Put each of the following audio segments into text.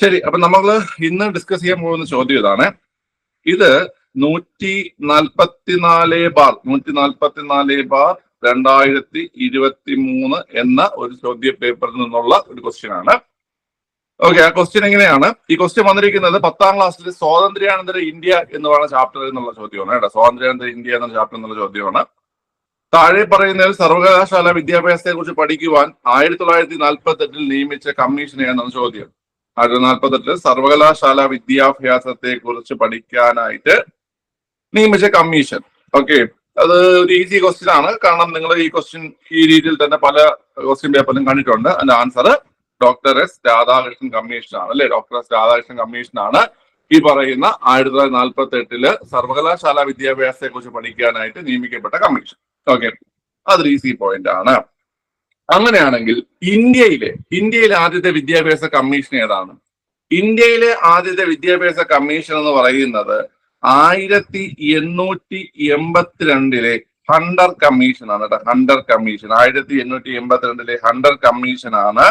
ശരി അപ്പൊ നമ്മൾ ഇന്ന് ഡിസ്കസ് ചെയ്യാൻ പോകുന്ന ചോദ്യം ഇതാണ്. ഇത് നൂറ്റി നാൽപ്പത്തിനാല് ബാർ നൂറ്റി നാൽപ്പത്തിനാല് ബാർ രണ്ടായിരത്തി ഇരുപത്തി മൂന്ന് എന്ന ഒരു ചോദ്യ പേപ്പറിൽ നിന്നുള്ള ഒരു ക്വസ്റ്റ്യൻ ആണ്. ഓക്കെ ആ ക്വസ്റ്റ്യൻ എങ്ങനെയാണ്? ഈ ക്വസ്റ്റ്യൻ വന്നിരിക്കുന്നത് പത്താം ക്ലാസ്സിൽ സ്വാതന്ത്ര്യാനന്തര ഇന്ത്യ എന്ന് പറയുന്ന ചാപ്റ്റർ എന്നുള്ള ചോദ്യമാണ് കേട്ടോ. സ്വാതന്ത്ര്യാനന്തര ഇന്ത്യ എന്ന ചാപ്റ്റർ എന്നുള്ള ചോദ്യമാണ്. താഴെ പറയുന്നതിൽ സർവകലാശാല വിദ്യാഭ്യാസത്തെ കുറിച്ച് പഠിക്കുവാൻ ആയിരത്തി തൊള്ളായിരത്തി നാൽപ്പത്തി എട്ടിൽ നിയമിച്ച കമ്മീഷൻ ഏതാണ് ചോദ്യം. ആയിരത്തി നാൽപ്പത്തെട്ടിൽ സർവകലാശാല വിദ്യാഭ്യാസത്തെ കുറിച്ച് പഠിക്കാനായിട്ട് നിയമിച്ച കമ്മീഷൻ. ഓക്കെ അത് ഒരു ഈസി ക്വസ്റ്റ്യൻ ആണ്. കാരണം നിങ്ങൾ ഈ ക്വസ്റ്റ്യൻ ഈ രീതിയിൽ തന്നെ പല ക്വസ്റ്റ്യൻ പേപ്പറിലും കണ്ടിട്ടുണ്ട്. അതിന്റെ answer doctor S Radhakrishnan commission ആണ്. അല്ലെ? ഡോക്ടർ എസ് രാധാകൃഷ്ണൻ കമ്മീഷൻ ആണ്. ഈ പറയുന്ന ആയിരത്തി തൊള്ളായിരത്തി നാൽപ്പത്തി എട്ടിൽ സർവകലാശാല വിദ്യാഭ്യാസത്തെ കുറിച്ച് പഠിക്കാനായിട്ട് നിയമിക്കപ്പെട്ട കമ്മീഷൻ ഓക്കെ അതൊരു ഈസി പോയിന്റ് ആണ്. അങ്ങനെയാണെങ്കിൽ ഇന്ത്യയിലെ ഇന്ത്യയിലെ ആദ്യത്തെ വിദ്യാഭ്യാസ കമ്മീഷൻ ഏതാണ്? ഇന്ത്യയിലെ ആദ്യത്തെ വിദ്യാഭ്യാസ കമ്മീഷൻ എന്ന് പറയുന്നത് ആയിരത്തി എണ്ണൂറ്റി എൺപത്തിരണ്ടിലെ ഹണ്ടർ കമ്മീഷൻ ആണ് കേട്ടോ ഹണ്ടർ കമ്മീഷൻ. ആയിരത്തി എണ്ണൂറ്റി എൺപത്തിരണ്ടിലെ ഹണ്ടർ കമ്മീഷൻ ആണ്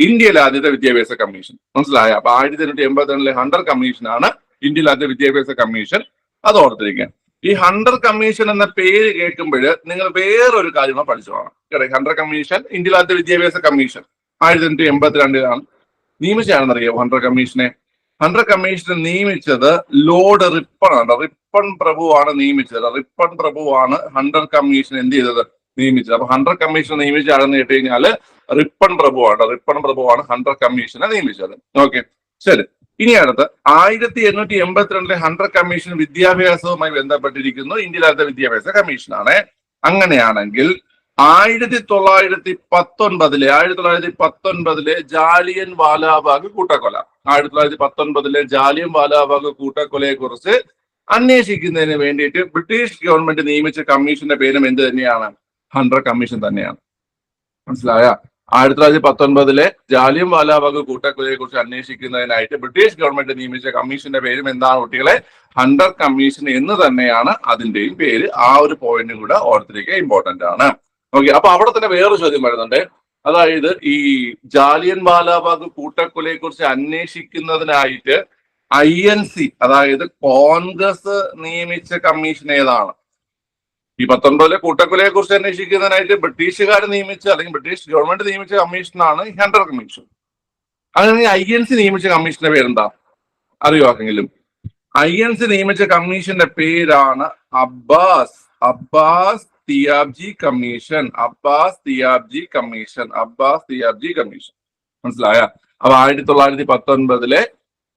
ഇന്ത്യയിലെ ആദ്യത്തെ വിദ്യാഭ്യാസ കമ്മീഷൻ. മനസ്സിലായ? അപ്പൊ ആയിരത്തി എണ്ണൂറ്റി എൺപത്തിരണ്ടിലെ ഹണ്ടർ കമ്മീഷൻ ആണ് ഇന്ത്യയിലെ ആദ്യത്തെ വിദ്യാഭ്യാസ കമ്മീഷൻ. അത് ഓർത്തിരിക്കാൻ ഈ ഹണ്ടർ കമ്മീഷൻ എന്ന പേര് കേൾക്കുമ്പോൾ നിങ്ങൾ വേറൊരു കാര്യം കൂടെ പഠിച്ചു പോകണം. ഹണ്ടർ കമ്മീഷൻ ഇന്ത്യയിലെ ആദ്യത്തെ വിദ്യാഭ്യാസ കമ്മീഷൻ ആയിരത്തി എണ്ണൂറ്റി എൺപത്തിരണ്ടിലാണ്. നിയമിച്ചാണെന്ന് അറിയാമോ ഹണ്ടർ കമ്മീഷനെ? ഹണ്ടർ കമ്മീഷനെ നിയമിച്ചത് ലോർഡ് റിപ്പൺ ആണ്. റിപ്പൺ പ്രഭുവാണ് നിയമിച്ചത്. റിപ്പൺ പ്രഭുവാണ് ഹണ്ടർ കമ്മീഷൻ എന്ത് ചെയ്തത്? നിയമിച്ചത്. അപ്പൊ ഹണ്ടർ കമ്മീഷൻ നിയമിച്ച ആളെന്ന് കേട്ട് റിപ്പൺ പ്രഭുവാണ്. റിപ്പൺ പ്രഭുവാണ് ഹണ്ടർ കമ്മീഷനെ നിയമിച്ചത്. ഓക്കെ. ശരി. ഇനി അടുത്ത് ആയിരത്തി എണ്ണൂറ്റി എൺപത്തിരണ്ടിലെ ഹണ്ടർ കമ്മീഷൻ വിദ്യാഭ്യാസവുമായി ബന്ധപ്പെട്ടിരിക്കുന്നു. ഇന്ത്യയിലത്തെ വിദ്യാഭ്യാസ കമ്മീഷനാണ്. അങ്ങനെയാണെങ്കിൽ ആയിരത്തി തൊള്ളായിരത്തി പത്തൊൻപതിലെ ആയിരത്തി തൊള്ളായിരത്തി പത്തൊൻപതിലെ ജാലിയൻ വാലാബാഗ് കൂട്ടക്കൊല. ആയിരത്തി തൊള്ളായിരത്തി പത്തൊൻപതിലെ ജാലിയൻ വാലാബാഗ് കൂട്ടക്കൊലയെ കുറിച്ച് അന്വേഷിക്കുന്നതിന് വേണ്ടിയിട്ട് ബ്രിട്ടീഷ് ഗവൺമെന്റ് നിയമിച്ച കമ്മീഷന്റെ പേരും എന്ത് തന്നെയാണ്? ഹൺഡ്രഡ് കമ്മീഷൻ തന്നെയാണ്. മനസ്സിലായ? ആയിരത്തി തൊള്ളായിരത്തി പത്തൊൻപതിലെ ജാലിയം വാലാബാഗ് കൂട്ടക്കൊലയെ കുറിച്ച് അന്വേഷിക്കുന്നതിനായിട്ട് ബ്രിട്ടീഷ് ഗവൺമെന്റ് നിയമിച്ച കമ്മീഷന്റെ പേരും എന്താണ് കുട്ടികളെ? ഹണ്ടർ കമ്മീഷൻ എന്ന് തന്നെയാണ് അതിന്റെയും പേര്. ആ ഒരു പോയിന്റും കൂടെ ഓർത്തിരിക്കുക ഇമ്പോർട്ടന്റ് ആണ്. ഓക്കെ അപ്പൊ അവിടെ തന്നെ വേറൊരു ചോദ്യം വരുന്നുണ്ട്. അതായത് ഈ ജാലിയൻ വാലാബാഗ് കൂട്ടക്കൊലയെ കുറിച്ച് അന്വേഷിക്കുന്നതിനായിട്ട് ഐ എൻ സി അതായത് കോൺഗ്രസ് നിയമിച്ച കമ്മീഷൻ ഏതാണ്? ഈ പത്തൊൻപതിലെ കൂട്ടക്കൊലയെ കുറിച്ച് അന്വേഷിക്കുന്നതിനായിട്ട് ബ്രിട്ടീഷുകാർ നിയമിച്ച അല്ലെങ്കിൽ ബ്രിട്ടീഷ് ഗവൺമെന്റ് നിയമിച്ച കമ്മീഷനാണ് ഹണ്ടർ കമ്മീഷൻ അങ്ങനെ ഐ എൻ സി നിയമിച്ച കമ്മീഷന്റെ പേരെന്താ? അറിയോ ആർക്കെങ്കിലും? ഐ എൻ സി നിയമിച്ച കമ്മീഷന്റെ പേരാണ് Abbas Abbas Tyabji commission Abbas Tyabji commission Abbas Tyabji commission മനസ്സിലായ? അപ്പൊ ആയിരത്തി തൊള്ളായിരത്തി പത്തൊൻപതിലെ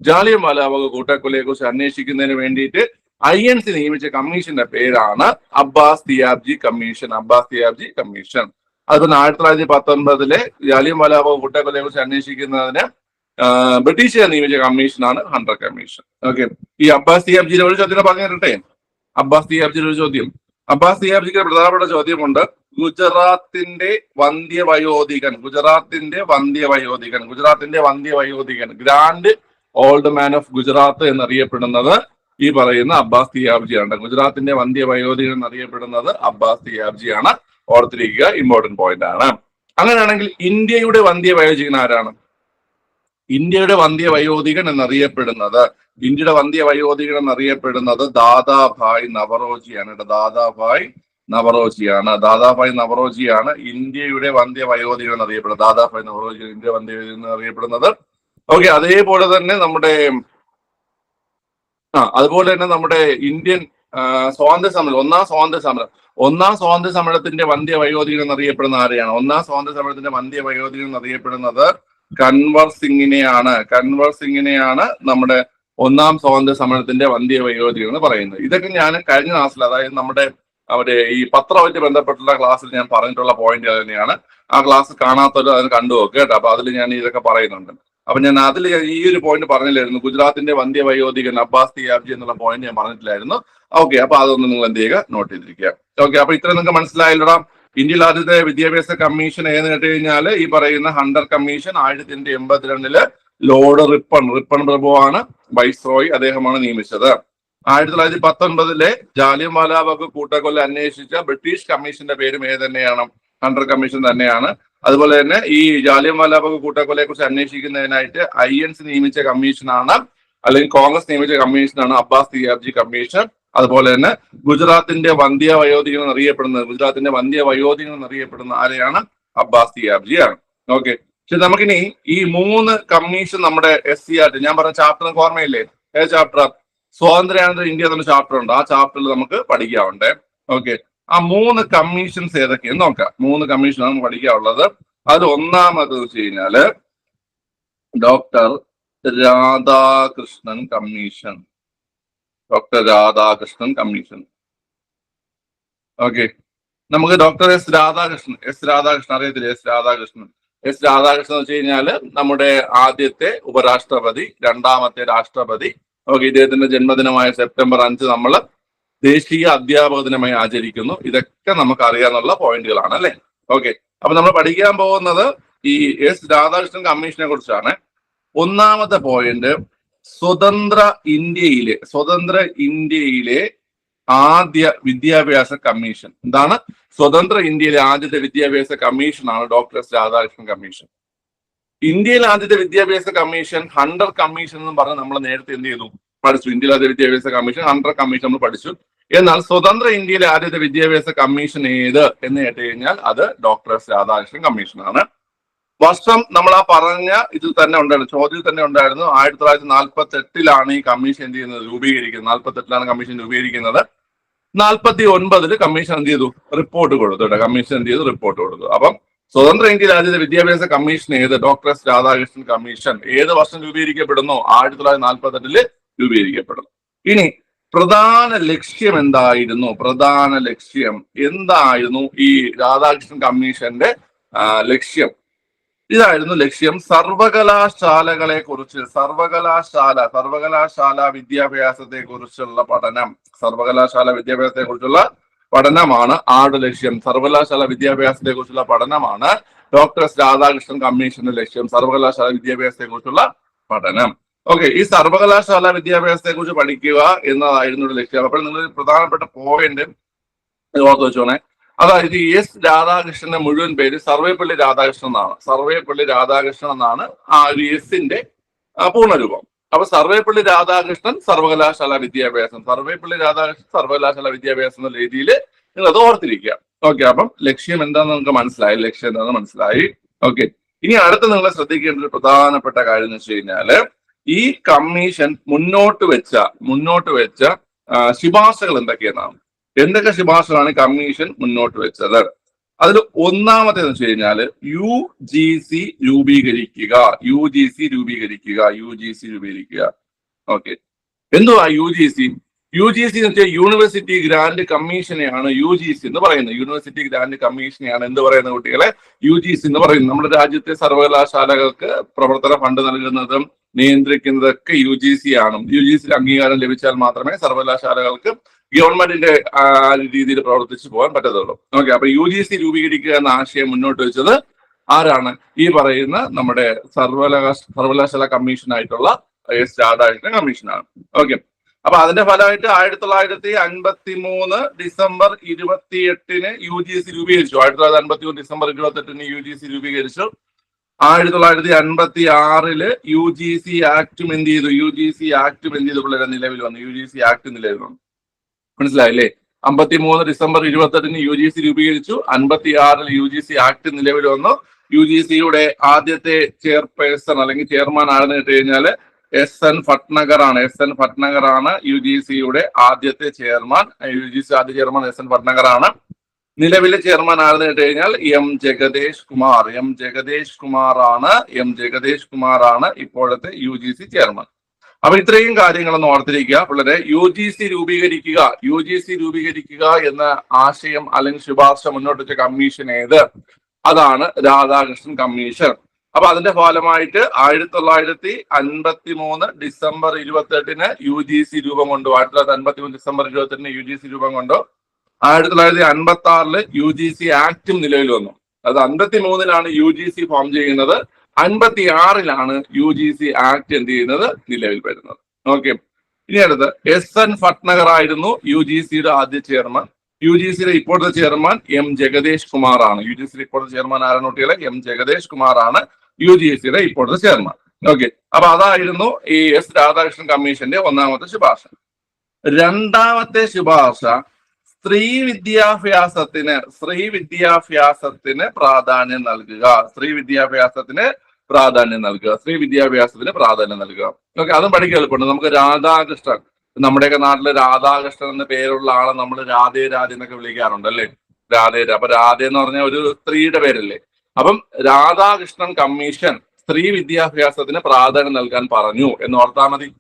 ജാലിയൻ വാലാബാഗ് കൂട്ടക്കൊലയെ കുറിച്ച് അന്വേഷിക്കുന്നതിന് വേണ്ടിയിട്ട് ഐ എൻ സി നിയമിച്ച കമ്മീഷന്റെ പേരാണ് അബ്ബാസ് തിയാബ്ജി കമ്മീഷൻ അബ്ബാസ് തിയാബ്ജി കമ്മീഷൻ. അതുപോലെ ആയിരത്തി തൊള്ളായിരത്തി പത്തൊൻപതിലെ ജാലിയൻ വാലാബാഗ് കൂട്ടക്കൊലയെ കുറിച്ച് അന്വേഷിക്കുന്നതിന് ബ്രിട്ടീഷുകാർ നിയമിച്ച കമ്മീഷനാണ് ഹണ്ടർ കമ്മീഷൻ. ഓക്കെ. ഈ അബ്ബാസ് തിയാബ്ജിയുടെ ഒരു ചോദ്യം പറഞ്ഞു തരട്ടെ അബ്ബാസ് തിയാബ്ജിയുടെ ഒരു ചോദ്യം. അബ്ബാസ് തിയാബ്ജിക്ക് പ്രധാനപ്പെട്ട ചോദ്യമുണ്ട്. ഗുജറാത്തിന്റെ വന്ധ്യവയോധികൻ ഗുജറാത്തിന്റെ വന്ധ്യവയോധികൻ ഗുജറാത്തിന്റെ വന്ധ്യവയോധികൻ grand old man of Gujarat എന്നറിയപ്പെടുന്നത് ഈ പറയുന്ന അബ്ബാസ് തിയാബ്ജിയാണ് ഗുജറാത്തിന്റെ വന്ധ്യ വയോധികൻ എന്നറിയപ്പെടുന്നത് അബ്ബാസ് തിയാബ്ജിയാണ് ഓർത്തിരിക്കുക ഇമ്പോർട്ടന്റ് പോയിന്റ് ആണ്. അങ്ങനെയാണെങ്കിൽ ഇന്ത്യയുടെ വന്ധ്യ വയോജികൻ ആരാണ്? ഇന്ത്യയുടെ വന്ധ്യ വയോധികൻ എന്നറിയപ്പെടുന്നത്. ഇന്ത്യയുടെ വന്ധ്യ വയോധികൻ എന്നറിയപ്പെടുന്നത് ദാദാഭായ് നവറോജിയാണ് ദാദാഭായ് നവറോജിയാണ്. ദാദാഭായ് നവറോജിയാണ് ഇന്ത്യയുടെ വന്ധ്യ വയോധികൻ എന്നറിയപ്പെടുന്നത്. ദാദാഭായ് നവറോജി ഇന്ത്യ വന്ധ്യവയോധികൻ എന്നറിയപ്പെടുന്നത്. ഓക്കെ അതേപോലെ തന്നെ നമ്മുടെ ആ അതുപോലെ തന്നെ നമ്മുടെ ഇന്ത്യൻ സ്വാതന്ത്ര്യ സമരം ഒന്നാം സ്വാതന്ത്ര്യ സമരം. ഒന്നാം സ്വാതന്ത്ര്യ സമരത്തിന്റെ വന്ധ്യ വയോധികൻ എന്നറിയപ്പെടുന്ന ആരെയാണ്? ഒന്നാം സ്വാതന്ത്ര്യ സമരത്തിന്റെ വന്ധ്യ വയോധികൻ എന്നറിയപ്പെടുന്നത് കൻവർ സിംഗിനെയാണ്. കൻവർ സിംഗിനെയാണ് നമ്മുടെ ഒന്നാം സ്വാതന്ത്ര്യ സമരത്തിന്റെ വന്ധ്യ വയോധികൻ എന്ന് പറയുന്നത്. ഇതൊക്കെ ഞാൻ കഴിഞ്ഞ ക്ലാസ്സിൽ അതായത് നമ്മുടെ അവിടെ ഈ പത്രമായിട്ട് ബന്ധപ്പെട്ടുള്ള ക്ലാസ്സിൽ ഞാൻ പറഞ്ഞിട്ടുള്ള പോയിന്റ് തന്നെയാണ്. ആ ക്ലാസ് കാണാത്തവർ അതിന് കണ്ടു നോക്കുക കേട്ടോ. അപ്പൊ അതിൽ ഞാൻ ഇതൊക്കെ പറയുന്നുണ്ട്. അപ്പൊ ഞാൻ അതിൽ ഈ ഒരു പോയിന്റ് പറഞ്ഞില്ലായിരുന്നു. ഗുജറാത്തിന്റെ വന്ധ്യ വയോധികൻ അബ്ബാസ് തിയാബ്ജി എന്നുള്ള പോയിന്റ് ഞാൻ പറഞ്ഞിട്ടില്ലായിരുന്നു. ഓക്കെ അപ്പൊ അതൊന്ന് നിങ്ങൾ എന്ത് ചെയ്യുക നോട്ട് ചെയ്തിരിക്കുക. ഓക്കെ അപ്പൊ ഇത്ര നിങ്ങൾക്ക് മനസ്സിലായല്ലോടാ? ഇന്ത്യയിൽ ആദ്യത്തെ വിദ്യാഭ്യാസ കമ്മീഷൻ ഏതെന്ന് കേട്ട് ഈ പറയുന്ന ഹണ്ടർ കമ്മീഷൻ ആയിരത്തി എണ്ണൂറ്റി എൺപത്തിരണ്ടിൽ ലോർഡ് റിപ്പൺ റിപ്പൺ പ്രഭുവാണ് വൈസ്രോയ് അദ്ദേഹമാണ് നിയമിച്ചത്. ആയിരത്തി തൊള്ളായിരത്തി പത്തൊൻപതിലെ ജാലിയം വാലാബാഗ് കൂട്ടക്കൊല്ല അന്വേഷിച്ച ബ്രിട്ടീഷ് കമ്മീഷന്റെ പേരും ഏത് തന്നെയാണ് ഹണ്ടർ കമ്മീഷൻ തന്നെയാണ്. അതുപോലെ തന്നെ ഈ ജാലിയൻ വാലാബാഗ് കൂട്ടക്കൊലയെ കുറിച്ച് അന്വേഷിക്കുന്നതിനായിട്ട് ഐ എൻസ് നിയമിച്ച കമ്മീഷനാണ് അല്ലെങ്കിൽ കോൺഗ്രസ് നിയമിച്ച കമ്മീഷനാണ് അബ്ബാസ് തിയാബ്ജി കമ്മീഷൻ. അതുപോലെ തന്നെ ഗുജറാത്തിന്റെ വന്ധ്യ വയോധികൻ എന്നറിയപ്പെടുന്നത് ഗുജറാത്തിന്റെ വന്ധ്യ വയോധികൻ എന്നറിയപ്പെടുന്ന ആരെയാണ്? അബ്ബാസ് തിയാബ്ജി ആണ് ഓക്കെ. പക്ഷെ നമുക്കിനി ഈ മൂന്ന് കമ്മീഷൻ നമ്മുടെ എസ് സി ആർ ഞാൻ പറഞ്ഞ ചാപ്റ്റർ ഓർമ്മയില്ലേ? ഏ ചാപ്റ്റർ സ്വാതന്ത്ര്യാനന്തര ഇന്ത്യ എന്ന ചാപ്റ്റർ ഉണ്ട്. ആ ചാപ്റ്ററിൽ നമുക്ക് പഠിക്കാവണ്ടേ. ഓക്കെ. ആ മൂന്ന് കമ്മീഷൻസ് ഏതൊക്കെയെന്ന് നോക്കാം. മൂന്ന് കമ്മീഷൻ നമുക്ക് പഠിക്കാനുള്ളത്. അത് ഒന്നാമത് വെച്ച് കഴിഞ്ഞാൽ doctor Radhakrishnan commission doctor Radhakrishnan commission okay നമുക്ക് doctor S Radhakrishnan S Radhakrishnan അറിയത്തില്ല? എസ് രാധാകൃഷ്ണൻ. എസ് രാധാകൃഷ്ണൻ എന്ന് വെച്ച് കഴിഞ്ഞാൽ നമ്മുടെ ആദ്യത്തെ ഉപരാഷ്ട്രപതി രണ്ടാമത്തെ രാഷ്ട്രപതി. ഓക്കെ ഇദ്ദേഹത്തിന്റെ ജന്മദിനമായ സെപ്റ്റംബർ അഞ്ച് നമ്മൾ ദേശീയ അധ്യാപക ദിനമായി ആചരിക്കുന്നു. ഇതൊക്കെ നമുക്ക് അറിയാനുള്ള പോയിന്റുകളാണ് അല്ലെ? ഓക്കെ. അപ്പൊ നമ്മൾ പഠിക്കാൻ പോകുന്നത് ഈ എസ് രാധാകൃഷ്ണൻ കമ്മീഷനെ കുറിച്ചാണ്. ഒന്നാമത്തെ പോയിന്റ് സ്വതന്ത്ര ഇന്ത്യയിലെ സ്വതന്ത്ര ഇന്ത്യയിലെ ആദ്യ വിദ്യാഭ്യാസ കമ്മീഷൻ. എന്താണ്? സ്വതന്ത്ര ഇന്ത്യയിലെ ആദ്യത്തെ വിദ്യാഭ്യാസ കമ്മീഷനാണ് ഡോക്ടർ എസ് രാധാകൃഷ്ണൻ കമ്മീഷൻ. ഇന്ത്യയിലെ ആദ്യത്തെ വിദ്യാഭ്യാസ കമ്മീഷൻ ഹണ്ടർ കമ്മീഷൻ എന്ന് പറഞ്ഞ് നമ്മൾ നേരത്തെ എന്ത് ചെയ്തു? പഠിച്ചു. ഇന്ത്യയിലെ വിദ്യാഭ്യാസ കമ്മീഷൻ അണ്ടർ കമ്മീഷൻ നമ്മൾ പഠിച്ചു. എന്നാൽ സ്വതന്ത്ര ഇന്ത്യയിലെ ആദ്യത്തെ വിദ്യാഭ്യാസ കമ്മീഷൻ ഏത് എന്ന് കേട്ട് കഴിഞ്ഞാൽ അത് ഡോക്ടർ രാധാകൃഷ്ണൻ കമ്മീഷനാണ് വർഷം നമ്മൾ ആ പറഞ്ഞ ഇതിൽ തന്നെ ഉണ്ടായിരുന്നു ചോദ്യത്തിൽ തന്നെ ഉണ്ടായിരുന്നു. ആയിരത്തി തൊള്ളായിരത്തി നാൽപ്പത്തി എട്ടിലാണ് ഈ കമ്മീഷൻ എന്ത് ചെയ്യുന്നത്? രൂപീകരിക്കുന്നത്. നാൽപ്പത്തി എട്ടിലാണ് കമ്മീഷൻ രൂപീകരിക്കുന്നത്. നാൽപ്പത്തി ഒൻപതിൽ കമ്മീഷൻ എന്ത് ചെയ്തു? റിപ്പോർട്ട് കൊടുത്തു കേട്ടോ. കമ്മീഷൻ എന്ത് ചെയ്തു? റിപ്പോർട്ട് കൊടുത്തു. അപ്പം സ്വതന്ത്ര ഇന്ത്യ ആദ്യത്തെ വിദ്യാഭ്യാസ കമ്മീഷൻ ഏത്? ഡോക്ടർ എസ് രാധാകൃഷ്ണൻ കമ്മീഷൻ ഏത് വർഷം രൂപീകരിക്കപ്പെടുന്നു? ആയിരത്തി തൊള്ളായിരത്തി നാൽപ്പത്തി രൂപീകരിക്കപ്പെടുന്നു. ഇനി പ്രധാന ലക്ഷ്യം എന്തായിരുന്നു? പ്രധാന ലക്ഷ്യം എന്തായിരുന്നു? ഈ രാധാകൃഷ്ണൻ കമ്മീഷന്റെ ലക്ഷ്യം. ഇതായിരുന്നു ലക്ഷ്യം. സർവകലാശാലകളെ കുറിച്ച് സർവകലാശാല സർവകലാശാല വിദ്യാഭ്യാസത്തെ കുറിച്ചുള്ള പഠനം സർവകലാശാല വിദ്യാഭ്യാസത്തെ കുറിച്ചുള്ള പഠനമാണ് ആട് ലക്ഷ്യം? സർവകലാശാല വിദ്യാഭ്യാസത്തെ കുറിച്ചുള്ള പഠനമാണ് ഡോക്ടർ രാധാകൃഷ്ണൻ കമ്മീഷന്റെ ലക്ഷ്യം. സർവകലാശാല വിദ്യാഭ്യാസത്തെ കുറിച്ചുള്ള പഠനം. ഓക്കെ ഈ സർവകലാശാല വിദ്യാഭ്യാസത്തെ കുറിച്ച് പഠിക്കുക എന്നതായിരുന്നു ഒരു ലക്ഷ്യം. അപ്പോൾ നിങ്ങൾ പ്രധാനപ്പെട്ട പോയിന്റ് ഓർത്ത് വെച്ചോണേ. അതായത് എസ് രാധാകൃഷ്ണന്റെ മുഴുവൻ പേര് സർവേപ്പള്ളി രാധാകൃഷ്ണൻ എന്നാണ്. സർവേപ്പള്ളി രാധാകൃഷ്ണൻ എന്നാണ് ആ ഒരു എസിന്റെ പൂർണരൂപം. അപ്പൊ സർവേപ്പള്ളി രാധാകൃഷ്ണൻ സർവകലാശാല വിദ്യാഭ്യാസം. സർവേപ്പള്ളി രാധാകൃഷ്ണൻ സർവകലാശാല വിദ്യാഭ്യാസം എന്ന രീതിയിൽ നിങ്ങൾ അത് ഓർത്തിരിക്കുക. ഓക്കെ അപ്പം ലക്ഷ്യം എന്താണെന്ന് നിങ്ങൾക്ക് മനസ്സിലായി. ലക്ഷ്യം എന്താണെന്ന് മനസ്സിലായി. ഓക്കെ ഇനി അടുത്ത് നിങ്ങൾ ശ്രദ്ധിക്കേണ്ട ഒരു പ്രധാനപ്പെട്ട കാര്യം എന്ന് വെച്ച് കഴിഞ്ഞാൽ ഈ കമ്മീഷൻ മുന്നോട്ട് വെച്ച മുന്നോട്ട് വെച്ച ശുപാർശകൾ എന്തൊക്കെയെന്നാണ്? എന്തൊക്കെ ശുപാർശകളാണ് കമ്മീഷൻ മുന്നോട്ട് വെച്ചത്? അതിൽ ഒന്നാമത്തേന്ന് വെച്ച് കഴിഞ്ഞാൽ യു ജി സി രൂപീകരിക്കുക യു ജി സി രൂപീകരിക്കുക യു ജി സി രൂപീകരിക്കുക. ഓക്കെ. എന്തുവാ U G C U G C എന്ന് വെച്ചാൽ യൂണിവേഴ്സിറ്റി ഗ്രാൻഡ് കമ്മീഷനെയാണ് യു ജി സി എന്ന് പറയുന്നത്. യൂണിവേഴ്സിറ്റി ഗ്രാൻഡ് കമ്മീഷനെയാണ് എന്ത് പറയുന്ന കുട്ടികളെ? യു ജി സി എന്ന് പറയുന്നത്. നമ്മുടെ രാജ്യത്തെ സർവകലാശാലകൾക്ക് പ്രവർത്തന ഫണ്ട് നൽകുന്നതും നിയന്ത്രിക്കുന്നതൊക്കെ യു ജി സി ആണ്. യു ജി സി അംഗീകാരം ലഭിച്ചാൽ മാത്രമേ സർവകലാശാലകൾക്ക് ഗവൺമെന്റിന്റെ രീതിയിൽ പ്രവർത്തിച്ചു പോകാൻ പറ്റത്തുള്ളൂ. ഓക്കെ അപ്പൊ യു ജി സി രൂപീകരിക്കുക എന്ന ആശയം മുന്നോട്ട് വെച്ചത് ആരാണ്? ഈ പറയുന്ന നമ്മുടെ സർവകലാ സർവകലാശാല കമ്മീഷൻ ആയിട്ടുള്ള എസ് രാധാകൃഷ്ണൻ കമ്മീഷനാണ്. ഓക്കെ അപ്പൊ അതിന്റെ ഫലമായിട്ട് ആയിരത്തി തൊള്ളായിരത്തി അൻപത്തി മൂന്ന് ഡിസംബർ ഇരുപത്തി എട്ടിന് യു ജി സി രൂപീകരിച്ചു. ആയിരത്തി തൊള്ളായിരത്തി അൻപത്തി മൂന്ന് ഡിസംബർ ഇരുപത്തി എട്ടിന് യു ജി സി രൂപീകരിച്ചു. ആയിരത്തി തൊള്ളായിരത്തി അൻപത്തി ആറിൽ യു ജി സി ആക്ടും എന്ത് ചെയ്തു? യു ജി സി ആക്ടും എന്ത് ചെയ്തു? പിള്ളേരെ നിലവിൽ വന്നു. യു ജി സി ആക്ട് നിലവിൽ വന്നു. മനസ്സിലായില്ലേ? അമ്പത്തി മൂന്ന് ഡിസംബർ ഇരുപത്തെട്ടിന് യു ജി സി രൂപീകരിച്ചു. അൻപത്തി ആറിൽ യു ജി സി ആക്ട് നിലവിൽ വന്നു. യു ജി സിയുടെ ആദ്യത്തെ ചെയർപേഴ്സൺ അല്ലെങ്കിൽ ചെയർമാൻ ആരെന്ന് കേട്ട് കഴിഞ്ഞാൽ എസ് എൻ ഭട്ട്നഗർ ആണ് എസ് എൻ ഭട്ട്നഗർ ആണ് യു ജി സിയുടെ ആദ്യത്തെ ചെയർമാൻ. യു ജി സി ആദ്യ ചെയർമാൻ എസ് എൻ ഭട്ട്നഗർ ആണ് നിലവിലെ ചെയർമാൻ ആരെന്ന് കേട്ട് കഴിഞ്ഞാൽ എം ജഗദേഷ് കുമാർ. എം ജഗദേഷ് കുമാർ ആണ് എം ജഗദേഷ് കുമാർ ആണ് ഇപ്പോഴത്തെ യു ജി സി ചെയർമാൻ. അപ്പൊ ഇത്രയും കാര്യങ്ങളൊന്ന് ഓർത്തിരിക്കുക. പിള്ളേരെ യു ജി സി രൂപീകരിക്കുക. യു ജി സി രൂപീകരിക്കുക എന്ന ആശയം അല്ലെങ്കിൽ ശുപാർശ മുന്നോട്ട് വെച്ച കമ്മീഷൻ ഏത്? അതാണ് രാധാകൃഷ്ണൻ കമ്മീഷൻ. അപ്പൊ അതിന്റെ ഫലമായിട്ട് ആയിരത്തി തൊള്ളായിരത്തി അൻപത്തി മൂന്ന് ഡിസംബർ ഇരുപത്തി എട്ടിന് യു ജി സി രൂപം കൊണ്ടു. ആയിരത്തി തൊള്ളായിരത്തി അൻപത്തി മൂന്ന് ഡിസംബർ ഇരുപത്തെട്ടിന് യു ജി സി രൂപം കൊണ്ടു. ആയിരത്തി തൊള്ളായിരത്തി അൻപത്തി ആറിൽ യു ജി സി ആക്ടും നിലവിൽ വന്നു. അത് അൻപത്തി മൂന്നിലാണ് യു ജി സി ഫോം ചെയ്യുന്നത്. അൻപത്തി ആറിലാണ് യു ജി സി ആക്ട് എന്ത് ചെയ്യുന്നത്? നിലവിൽ വരുന്നത്. ഓക്കെ. ഇനി അടുത്ത് എസ് എൻ ഭട്നഗർ ആയിരുന്നു യു ജി സിയുടെ ആദ്യ ചെയർമാൻ. യു ജി സിയുടെ ഇപ്പോഴത്തെ ചെയർമാൻ എം ജഗദേഷ് കുമാർ ആണ് യു ജി സിയുടെ ഇപ്പോഴത്തെ ചെയർമാൻ ആരാണ് കുട്ടികളെ? എം ജഗദേഷ് കുമാർ ആണ് യു ജി സിയുടെ ഇപ്പോഴത്തെ ചെയർമാൻ. ഓക്കെ. അപ്പൊ അതായിരുന്നു ഈ എസ് രാധാകൃഷ്ണൻ കമ്മീഷന്റെ ഒന്നാമത്തെ ശുപാർശ. രണ്ടാമത്തെ ശുപാർശ സ്ത്രീ വിദ്യാഭ്യാസത്തിന് സ്ത്രീ വിദ്യാഭ്യാസത്തിന് പ്രാധാന്യം നൽകുക. സ്ത്രീ വിദ്യാഭ്യാസത്തിന് പ്രാധാന്യം നൽകുക. സ്ത്രീ വിദ്യാഭ്യാസത്തിന് പ്രാധാന്യം നൽകുക. ഓക്കെ അതും പഠിക്കാൻ എളുപ്പമുണ്ട്. നമുക്ക് രാധാകൃഷ്ണൻ നമ്മുടെയൊക്കെ നാട്ടിൽ രാധാകൃഷ്ണൻ എന്ന പേരുള്ള ആളെ നമ്മൾ രാധേ രാധ എന്നൊക്കെ വിളിക്കാറുണ്ട് അല്ലേ? രാധേ അപ്പൊ രാധ എന്ന് പറഞ്ഞ ഒരു സ്ത്രീയുടെ പേരല്ലേ? അപ്പം രാധാകൃഷ്ണൻ കമ്മീഷൻ സ്ത്രീ വിദ്യാഭ്യാസത്തിന് പ്രാധാന്യം നൽകാൻ പറഞ്ഞു എന്ന് ഓർത്താൽ മതി.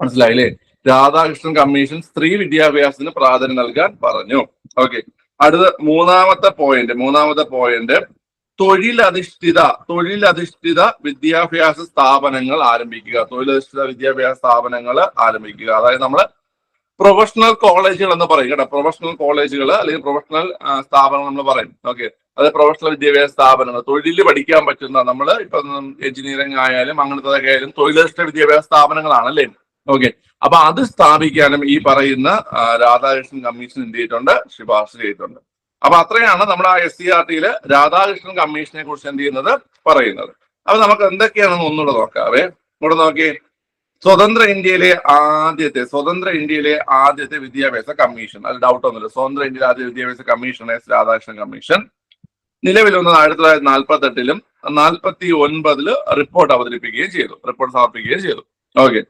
മനസ്സിലായില്ലേ? രാധാകൃഷ്ണൻ കമ്മീഷൻ സ്ത്രീ വിദ്യാഭ്യാസത്തിന് പ്രാധാന്യം നൽകാൻ പറഞ്ഞു. ഓക്കെ. അടുത്ത മൂന്നാമത്തെ പോയിന്റ് മൂന്നാമത്തെ പോയിന്റ് തൊഴിലധിഷ്ഠിത തൊഴിലധിഷ്ഠിത വിദ്യാഭ്യാസ സ്ഥാപനങ്ങൾ ആരംഭിക്കുക. തൊഴിലധിഷ്ഠിത വിദ്യാഭ്യാസ സ്ഥാപനങ്ങൾ ആരംഭിക്കുക. അതായത് നമ്മൾ പ്രൊഫഷണൽ കോളേജുകൾ എന്ന് പറയും കേട്ടോ. പ്രൊഫഷണൽ കോളേജുകൾ അല്ലെങ്കിൽ പ്രൊഫഷണൽ സ്ഥാപനങ്ങൾ നമ്മൾ പറയും. ഓക്കെ അത് പ്രൊഫഷണൽ വിദ്യാഭ്യാസ സ്ഥാപനങ്ങൾ. തൊഴിൽ പഠിക്കാൻ പറ്റുന്ന നമ്മൾ ഇപ്പൊ എഞ്ചിനീയറിംഗ് ആയാലും അങ്ങനത്തെ ആയാലും തൊഴിലധിഷ്ഠ വിദ്യാഭ്യാസ സ്ഥാപനങ്ങളാണ് അല്ലേ? ഓക്കെ അപ്പൊ അത് സ്ഥാപിക്കാനും ഈ പറയുന്ന രാധാകൃഷ്ണൻ കമ്മീഷൻ എന്ത് ചെയ്തിട്ടുണ്ട്? ശുപാർശ ചെയ്തിട്ടുണ്ട്. അപ്പൊ അത്രയാണ് നമ്മുടെ ആ എസ് സി ആർ ടിയിൽ രാധാകൃഷ്ണൻ കമ്മീഷനെ കുറിച്ച് എന്ത് ചെയ്യുന്നത്? പറയുന്നത്. അപ്പൊ നമുക്ക് എന്തൊക്കെയാണെന്ന് ഒന്നുകൂടെ നോക്കാവേ ഇവിടെ നോക്കിയേ. സ്വതന്ത്ര ഇന്ത്യയിലെ ആദ്യത്തെ സ്വതന്ത്ര ഇന്ത്യയിലെ ആദ്യത്തെ വിദ്യാഭ്യാസ കമ്മീഷൻ. അത് ഡൗട്ട് ഒന്നുമില്ല. സ്വതന്ത്ര ഇന്ത്യയിലെ ആദ്യ വിദ്യാഭ്യാസ കമ്മീഷൻ എസ് രാധാകൃഷ്ണൻ കമ്മീഷൻ. നിലവിൽ വന്നത് ആയിരത്തി തൊള്ളായിരത്തി നാൽപ്പത്തി എട്ടിലും നാൽപ്പത്തി ഒൻപതിൽ റിപ്പോർട്ട് അവതരിപ്പിക്കുകയും ചെയ്തു. റിപ്പോർട്ട് സമർപ്പിക്കുകയും ചെയ്തു. ഓക്കെ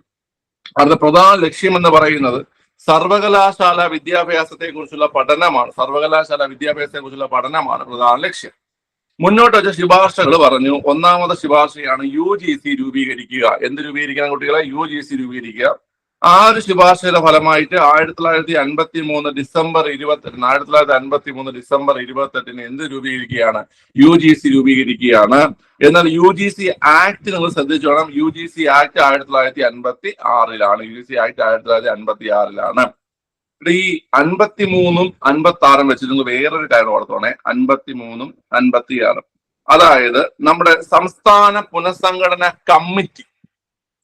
അടുത്ത പ്രധാന ലക്ഷ്യം എന്ന് പറയുന്നത് സർവകലാശാല വിദ്യാഭ്യാസത്തെ കുറിച്ചുള്ള പഠനമാണ്. സർവകലാശാല വിദ്യാഭ്യാസത്തെ കുറിച്ചുള്ള പഠനമാണ് പ്രധാന ലക്ഷ്യം. മുന്നോട്ട് വെച്ച ശുപാർശകൾ പറഞ്ഞു. ഒന്നാമത് ശുപാർശയാണ് യു ജി സി രൂപീകരിക്കുക. എന്ത് രൂപീകരിക്കണം കുട്ടികളെ? യു ജി സി രൂപീകരിക്കുക. ആ ഒരു ശുപാർശയുടെ ഫലമായിട്ട് ആയിരത്തി തൊള്ളായിരത്തി അൻപത്തി മൂന്ന് ഡിസംബർ ഇരുപത്തെട്ടിന് ആയിരത്തി തൊള്ളായിരത്തി അൻപത്തി മൂന്ന് ഡിസംബർ ഇരുപത്തെട്ടിന് എന്ത് രൂപീകരിക്കുകയാണ്? യു ജി സി രൂപീകരിക്കുകയാണ്. എന്നാൽ യു ജി സി ആക്ട് നിങ്ങൾ ശ്രദ്ധിച്ചു വേണം. യു ജി സി ആക്ട് ആയിരത്തി തൊള്ളായിരത്തി അൻപത്തി ആറിലാണ് യു ജി സി ആക്ട് ആയിരത്തി തൊള്ളായിരത്തി അൻപത്തി ആറിലാണ് ഇവിടെ ഈ അൻപത്തി മൂന്നും അൻപത്തി ആറും വെച്ച് നിങ്ങൾ വേറൊരു കാര്യം ഓർത്തോണേ. അൻപത്തി മൂന്നും അൻപത്തി ആറും അതായത് നമ്മുടെ സംസ്ഥാന പുനഃസംഘടന കമ്മിറ്റി.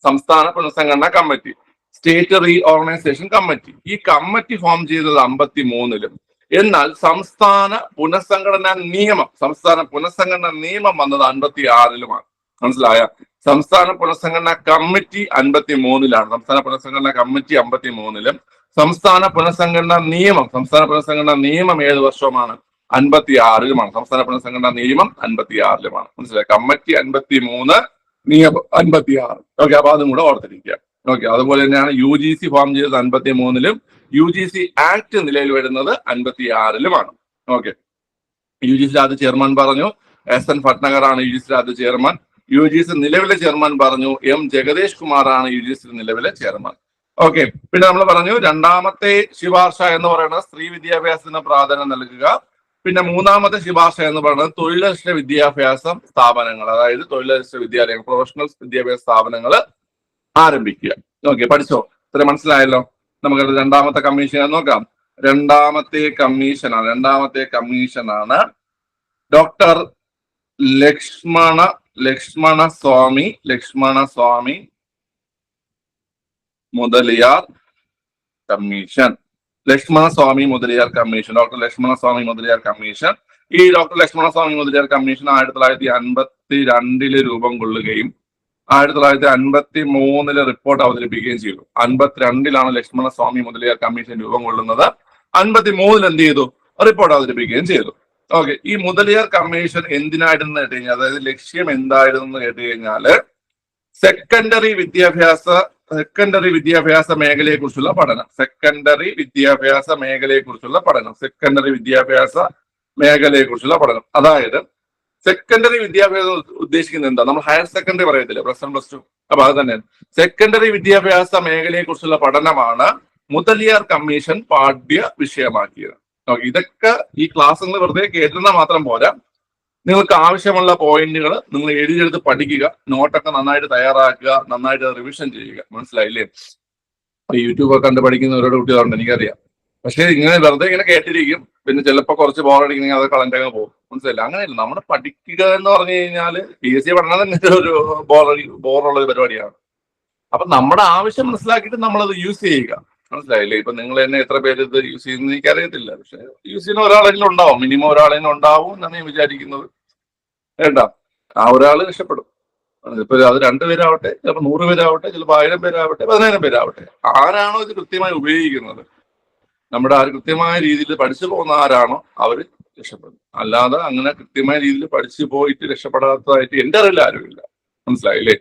സംസ്ഥാന പുനഃസംഘടന കമ്മിറ്റി. State reorganisation committee. ഈ കമ്മിറ്റി ഫോം ചെയ്തത് അമ്പത്തി മൂന്നിലും എന്നാൽ സംസ്ഥാന പുനഃസംഘടനാ നിയമം സംസ്ഥാന പുനഃസംഘടനാ നിയമം വന്നത് അൻപത്തി ആറിലുമാണ് മനസ്സിലായ? സംസ്ഥാന പുനഃസംഘടനാ കമ്മിറ്റി അൻപത്തി മൂന്നിലാണ് സംസ്ഥാന പുനഃസംഘടനാ കമ്മിറ്റി അമ്പത്തി മൂന്നിലും സംസ്ഥാന പുനഃസംഘടനാ നിയമം സംസ്ഥാന പുനഃസംഘടനാ നിയമം ഏത് വർഷമാണ് അൻപത്തി ആറിലുമാണ് സംസ്ഥാന പുനഃസംഘടനാ നിയമം അൻപത്തി ആറിലുമാണ് മനസ്സിലായി? കമ്മിറ്റി അൻപത്തി മൂന്ന് നിയമം അൻപത്തി ആറ് ഓക്കെ അപ്പൊ അതും കൂടെ ഓർത്തിരിക്കുക. ഓക്കെ അതുപോലെ തന്നെയാണ് യു ജി സി ഫോം ചെയ്തത് അൻപത്തി മൂന്നിലും യു ജി സി ആക്ട് നിലയിൽ വരുന്നത് അൻപത്തി ആറിലുമാണ് ഓക്കെ. യു ജി സി ആദ്യ ചെയർമാൻ പറഞ്ഞു എസ് എൻ ഭട്നഗർ ആണ് യു ജി സി ആദ്യ ചെയർമാൻ. യു ജി സി നിലവിലെ ചെയർമാൻ പറഞ്ഞു എം ജഗദേഷ് കുമാർ ആണ് യു ജി സി നിലവിലെ ചെയർമാൻ. ഓക്കെ പിന്നെ നമ്മൾ പറഞ്ഞു രണ്ടാമത്തെ ശുപാർശ എന്ന് പറയുന്നത് സ്ത്രീ വിദ്യാഭ്യാസത്തിന് പ്രാധാന്യം നൽകുക. പിന്നെ മൂന്നാമത്തെ ശുപാർശ എന്ന് പറയുന്നത് തൊഴിലധിഷ്ഠ വിദ്യാഭ്യാസം സ്ഥാപനങ്ങൾ അതായത് തൊഴിലധിഷ്ഠ വിദ്യാലയങ്ങൾ പ്രൊഫഷണൽ വിദ്യാഭ്യാസ സ്ഥാപനങ്ങൾ ആരംഭിക്കുക. ഓക്കെ പഠിച്ചോ? ഇത്ര മനസ്സിലായല്ലോ? നമുക്ക് രണ്ടാമത്തെ കമ്മീഷൻ നോക്കാം. രണ്ടാമത്തെ കമ്മീഷനാണ് രണ്ടാമത്തെ കമ്മീഷനാണ് doctor Lakshmana Lakshmana Swami Lakshmana Swami Mudaliar commission. Lakshmana Swami Mudaliar commission. Doctor Lakshmana Swami Mudaliar commission. ഈ ഡോക്ടർ ലക്ഷ്മണ സ്വാമി മുതലിയാർ കമ്മീഷൻ ആയിരത്തി തൊള്ളായിരത്തി അൻപത്തി രണ്ടിൽ രൂപം കൊള്ളുകയും ആയിരത്തി തൊള്ളായിരത്തി അൻപത്തി മൂന്നിൽ റിപ്പോർട്ട് അവതരിപ്പിക്കുകയും ചെയ്തു. അൻപത്തിരണ്ടിലാണ് ലക്ഷ്മണ സ്വാമി മുതലിയാർ കമ്മീഷൻ രൂപം കൊള്ളുന്നത്. അൻപത്തി മൂന്നിൽ എന്ത് ചെയ്തു? റിപ്പോർട്ട് അവതരിപ്പിക്കുകയും ചെയ്തു. ഓക്കെ ഈ മുതലിയാർ കമ്മീഷൻ എന്തിനായിരുന്നു കേട്ട് കഴിഞ്ഞാൽ അതായത് ലക്ഷ്യം എന്തായിരുന്നു എന്ന് കഴിഞ്ഞാൽ സെക്കൻഡറി വിദ്യാഭ്യാസ സെക്കൻഡറി വിദ്യാഭ്യാസ മേഖലയെക്കുറിച്ചുള്ള പഠനം. സെക്കൻഡറി വിദ്യാഭ്യാസ മേഖലയെക്കുറിച്ചുള്ള പഠനം. സെക്കൻഡറി വിദ്യാഭ്യാസ മേഖലയെക്കുറിച്ചുള്ള പഠനം. അതായത് സെക്കൻഡറി വിദ്യാഭ്യാസം ഉദ്ദേശിക്കുന്നത് എന്താ? നമ്മൾ ഹയർ സെക്കൻഡറി പറയത്തില്ല? പ്ലസ് വൺ പ്ലസ് ടു അപ്പൊ അത് തന്നെ. സെക്കൻഡറി വിദ്യാഭ്യാസ മേഖലയെക്കുറിച്ചുള്ള പഠനമാണ് മുതലിയാർ കമ്മീഷൻ പാഠ്യ വിഷയമാക്കിയത് ഇതൊക്കെ ഈ ക്ലാസ് വെറുതെ കേട്ടിരുന്നാൽ മാത്രം പോരാ. നിങ്ങൾക്ക് ആവശ്യമുള്ള പോയിന്റുകൾ നിങ്ങൾ എഴുതിയെടുത്ത് പഠിക്കുക നോട്ടൊക്കെ നന്നായിട്ട് തയ്യാറാക്കുക നന്നായിട്ട് റിവിഷൻ ചെയ്യുക. മനസ്സിലായില്ലേ? യൂട്യൂബ് ഒക്കെ കണ്ട് പഠിക്കുന്നവരോട് കുട്ടികളുണ്ട് എനിക്കറിയാം. പക്ഷേ ഇങ്ങനെ വെറുതെ ഇങ്ങനെ കേട്ടിരിക്കും. പിന്നെ ചിലപ്പോൾ കുറച്ച് ബോറടിക്കുന്നെങ്കിൽ അത് കളണ്ടങ്ങ് പോകും. മനസ്സിലായില്ല? അങ്ങനെയല്ല. നമ്മൾ പഠിക്കുക എന്ന് പറഞ്ഞു കഴിഞ്ഞാൽ പി എസ് സി പഠനം തന്നെ ഒരു ബോറടി ബോറുള്ള ഒരു പരിപാടിയാണ്. അപ്പൊ നമ്മുടെ ആവശ്യം മനസ്സിലാക്കിയിട്ട് നമ്മളത് യൂസ് ചെയ്യുക. മനസ്സിലായില്ലേ? ഇപ്പൊ നിങ്ങൾ തന്നെ എത്ര പേര് ഇത് യൂസ് ചെയ്യുന്നത് എനിക്ക് അറിയത്തില്ല പക്ഷെ യൂസ് ചെയ്യുന്ന ഒരാളെങ്കിലും ഉണ്ടാവും. മിനിമം ഒരാളെങ്കിലും ഉണ്ടാവും എന്നാണ് ഞാൻ വിചാരിക്കുന്നത്. വേണ്ട. ആ ഒരാൾ രക്ഷപ്പെടും ഇപ്പൊ അത് രണ്ടുപേരാവട്ടെ ചിലപ്പോൾ നൂറ് പേരാവട്ടെ ചിലപ്പോൾ ആയിരം പേരാവട്ടെ പതിനായിരം പേരാവട്ടെ. ആരാണോ ഇത് കൃത്യമായി ഉപയോഗിക്കുന്നത്? നമ്മുടെ ആ കൃത്യമായ രീതിയിൽ പഠിച്ചു പോകുന്ന ആരാണോ അവർ രക്ഷപ്പെടും. അല്ലാതെ അങ്ങനെ കൃത്യമായ രീതിയിൽ പഠിച്ചു പോയിട്ട് രക്ഷപ്പെടാത്തതായിട്ട് എന്റെ അറിവിൽ ആരുമില്ല. മനസ്സിലായില്ലേ?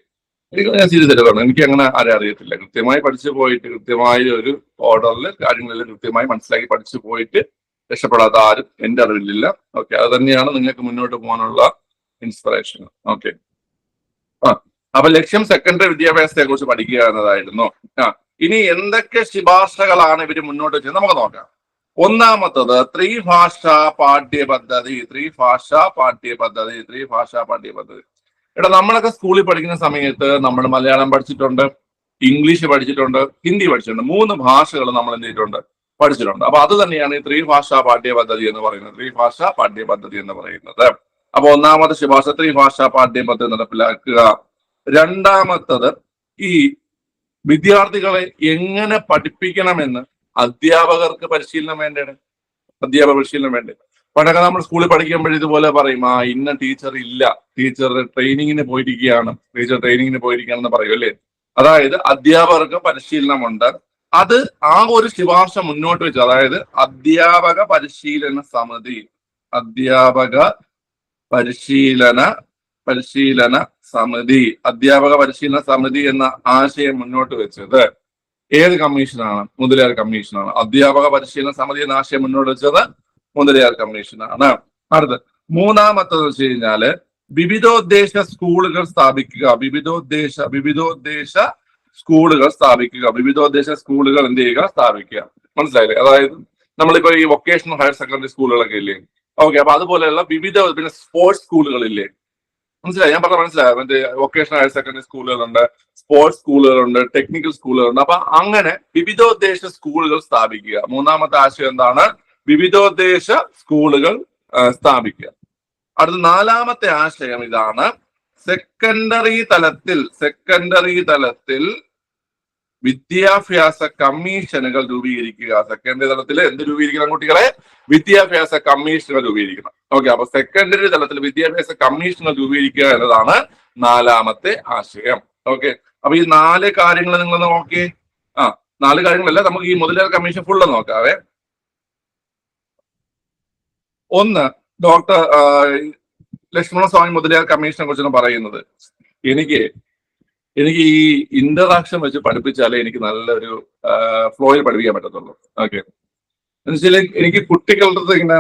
ഞാൻ സീരിയസ് ആയിട്ട് പറഞ്ഞു എനിക്ക് അങ്ങനെ ആരെ അറിയത്തില്ല. കൃത്യമായി പഠിച്ചു പോയിട്ട് കൃത്യമായ ഒരു ഓർഡറിൽ കാര്യങ്ങളെല്ലാം കൃത്യമായി മനസ്സിലാക്കി പഠിച്ചു പോയിട്ട് രക്ഷപ്പെടാത്ത ആരും എന്റെ അറിവിലില്ല. ഓക്കെ അത് തന്നെയാണ് നിങ്ങൾക്ക് മുന്നോട്ട് പോകാനുള്ള ഇൻസ്പിറേഷൻ ഓക്കെ ആ അപ്പൊ ലക്ഷ്യം സെക്കൻഡറി വിദ്യാഭ്യാസത്തെ കുറിച്ച് പഠിക്കുക എന്നതായിരുന്നു. ആ ഇനി എന്തൊക്കെ ശുപാർശകളാണ് ഇവർ മുന്നോട്ട് വെച്ചത്? നമുക്ക് നോക്കാം. ഒന്നാമത്തത് ത്രിഭാഷ പാഠ്യ പദ്ധതി ത്രിഭാഷ പാഠ്യ പദ്ധതി പാഠ്യ പദ്ധതി എടാ നമ്മളൊക്കെ സ്കൂളിൽ പഠിക്കുന്ന സമയത്ത് നമ്മൾ മലയാളം പഠിച്ചിട്ടുണ്ട് ഇംഗ്ലീഷ് പഠിച്ചിട്ടുണ്ട് ഹിന്ദി പഠിച്ചിട്ടുണ്ട്. മൂന്ന് ഭാഷകൾ നമ്മൾ എന്ത് ചെയ്തിട്ടുണ്ട്? പഠിച്ചിട്ടുണ്ട്. അപ്പൊ അത് തന്നെയാണ് ഈ ത്രിഭാഷ പാഠ്യ പദ്ധതി എന്ന് പറയുന്നത്. ത്രിഭാഷ പാഠ്യ പദ്ധതി എന്ന് പറയുന്നത്. അപ്പൊ ഒന്നാമത്തെ ശുപാർശ ത്രിഭാഷ പാഠ്യപദ്ധതി നടപ്പിലാക്കുക. രണ്ടാമത്തത് ഈ വിദ്യാർത്ഥികളെ എങ്ങനെ പഠിപ്പിക്കണമെന്ന് അധ്യാപകർക്ക് പരിശീലനം വേണ്ടേ അധ്യാപക പരിശീലനം വേണ്ടേ? പണ്ടൊക്കെ നമ്മൾ സ്കൂളിൽ പഠിക്കുമ്പോൾ ഇതുപോലെ പറയും ആ ഇന്ന ടീച്ചർ ഇല്ല. ടീച്ചർ ട്രെയിനിങ്ങിന് പോയിരിക്കുകയാണ്. ടീച്ചർ ട്രെയിനിങ്ങിന് പോയിരിക്കുകയാണെന്ന് പറയും അല്ലേ? അതായത് അധ്യാപകർക്ക് പരിശീലനമുണ്ട്. അത് ആ ഒരു ശുപാർശ മുന്നോട്ട് വെച്ചു അതായത് അധ്യാപക പരിശീലന സമിതി. അധ്യാപക പരിശീലന പരിശീലന സമിതി. അധ്യാപക പരിശീലന സമിതി എന്ന ആശയം മുന്നോട്ട് വെച്ചത് ഏത് കമ്മീഷനാണ്? മുതലേറെ കമ്മീഷനാണ്. അധ്യാപക പരിശീലന സമിതി എന്ന ആശയം മുന്നോട്ട് വെച്ചത് മുതലിയാർ കമ്മീഷനാണ്. അടുത്ത് മൂന്നാമത്തത് വെച്ച് കഴിഞ്ഞാൽ വിവിധോദ്ദേശ സ്കൂളുകൾ സ്ഥാപിക്കുക. വിവിധോദ്ദേശ വിവിധോദ്ദേശ സ്കൂളുകൾ സ്ഥാപിക്കുക. വിവിധോദ്ദേശ സ്കൂളുകൾ എന്ത് ചെയ്യുക? സ്ഥാപിക്കുക. മനസ്സിലായില്ലേ? അതായത് നമ്മളിപ്പോ ഈ വൊക്കേഷണൽ ഹയർ സെക്കൻഡറി സ്കൂളുകളൊക്കെ ഇല്ലേ? ഓക്കെ അപ്പൊ അതുപോലെയുള്ള വിവിധ പിന്നെ സ്പോർട്സ് സ്കൂളുകളില്ലേ മനസ്സിലായി? ഞാൻ പറഞ്ഞ മനസ്സിലായി? മറ്റേ വൊക്കേഷണൽ ഹയർ സെക്കൻഡറി സ്കൂളുകളുണ്ട് സ്പോർട്സ് സ്കൂളുകളുണ്ട് ടെക്നിക്കൽ സ്കൂളുകളുണ്ട്. അപ്പൊ അങ്ങനെ വിവിധോദ്ദേശ സ്കൂളുകൾ സ്ഥാപിക്കുക. മൂന്നാമത്തെ ആശയം എന്താണ്? വിവിധോദ്ദേശ സ്കൂളുകൾ സ്ഥാപിക്കുക. അടുത്ത നാലാമത്തെ ആശയം ഇതാണ്. സെക്കൻഡറി തലത്തിൽ സെക്കൻഡറി തലത്തിൽ വിദ്യാഭ്യാസ കമ്മീഷനുകൾ രൂപീകരിക്കുക. സെക്കൻഡറി തലത്തിൽ എന്ത് രൂപീകരിക്കണം കുട്ടികളെ? വിദ്യാഭ്യാസ കമ്മീഷനുകൾ രൂപീകരിക്കണം. ഓക്കെ അപ്പൊ സെക്കൻഡറി തലത്തിൽ വിദ്യാഭ്യാസ കമ്മീഷനുകൾ രൂപീകരിക്കുക എന്നതാണ് നാലാമത്തെ ആശയം. ഓക്കെ അപ്പൊ ഈ നാല് കാര്യങ്ങൾ നിങ്ങൾ നോക്കി ആ നാല് കാര്യങ്ങളല്ല? നമുക്ക് ഈ മുതലാളി കമ്മീഷൻ ഫുള്ള് നോക്കാവേ. ഒന്ന് ഡോക്ടർ ലക്ഷ്മണ സ്വാമി മുതലിയാർ കമ്മീഷനെ കുറിച്ചാണ് പറയുന്നത്. എനിക്ക് എനിക്ക് ഈ ഇന്ററാക്ഷൻ വെച്ച് പഠിപ്പിച്ചാലേ എനിക്ക് നല്ലൊരു ഫ്ലോയിൽ പഠിപ്പിക്കാൻ പറ്റത്തുള്ളൂ. ഓക്കെ എന്നുവെച്ചാൽ എനിക്ക് കുട്ടികളുടെ അടുത്ത് ഇങ്ങനെ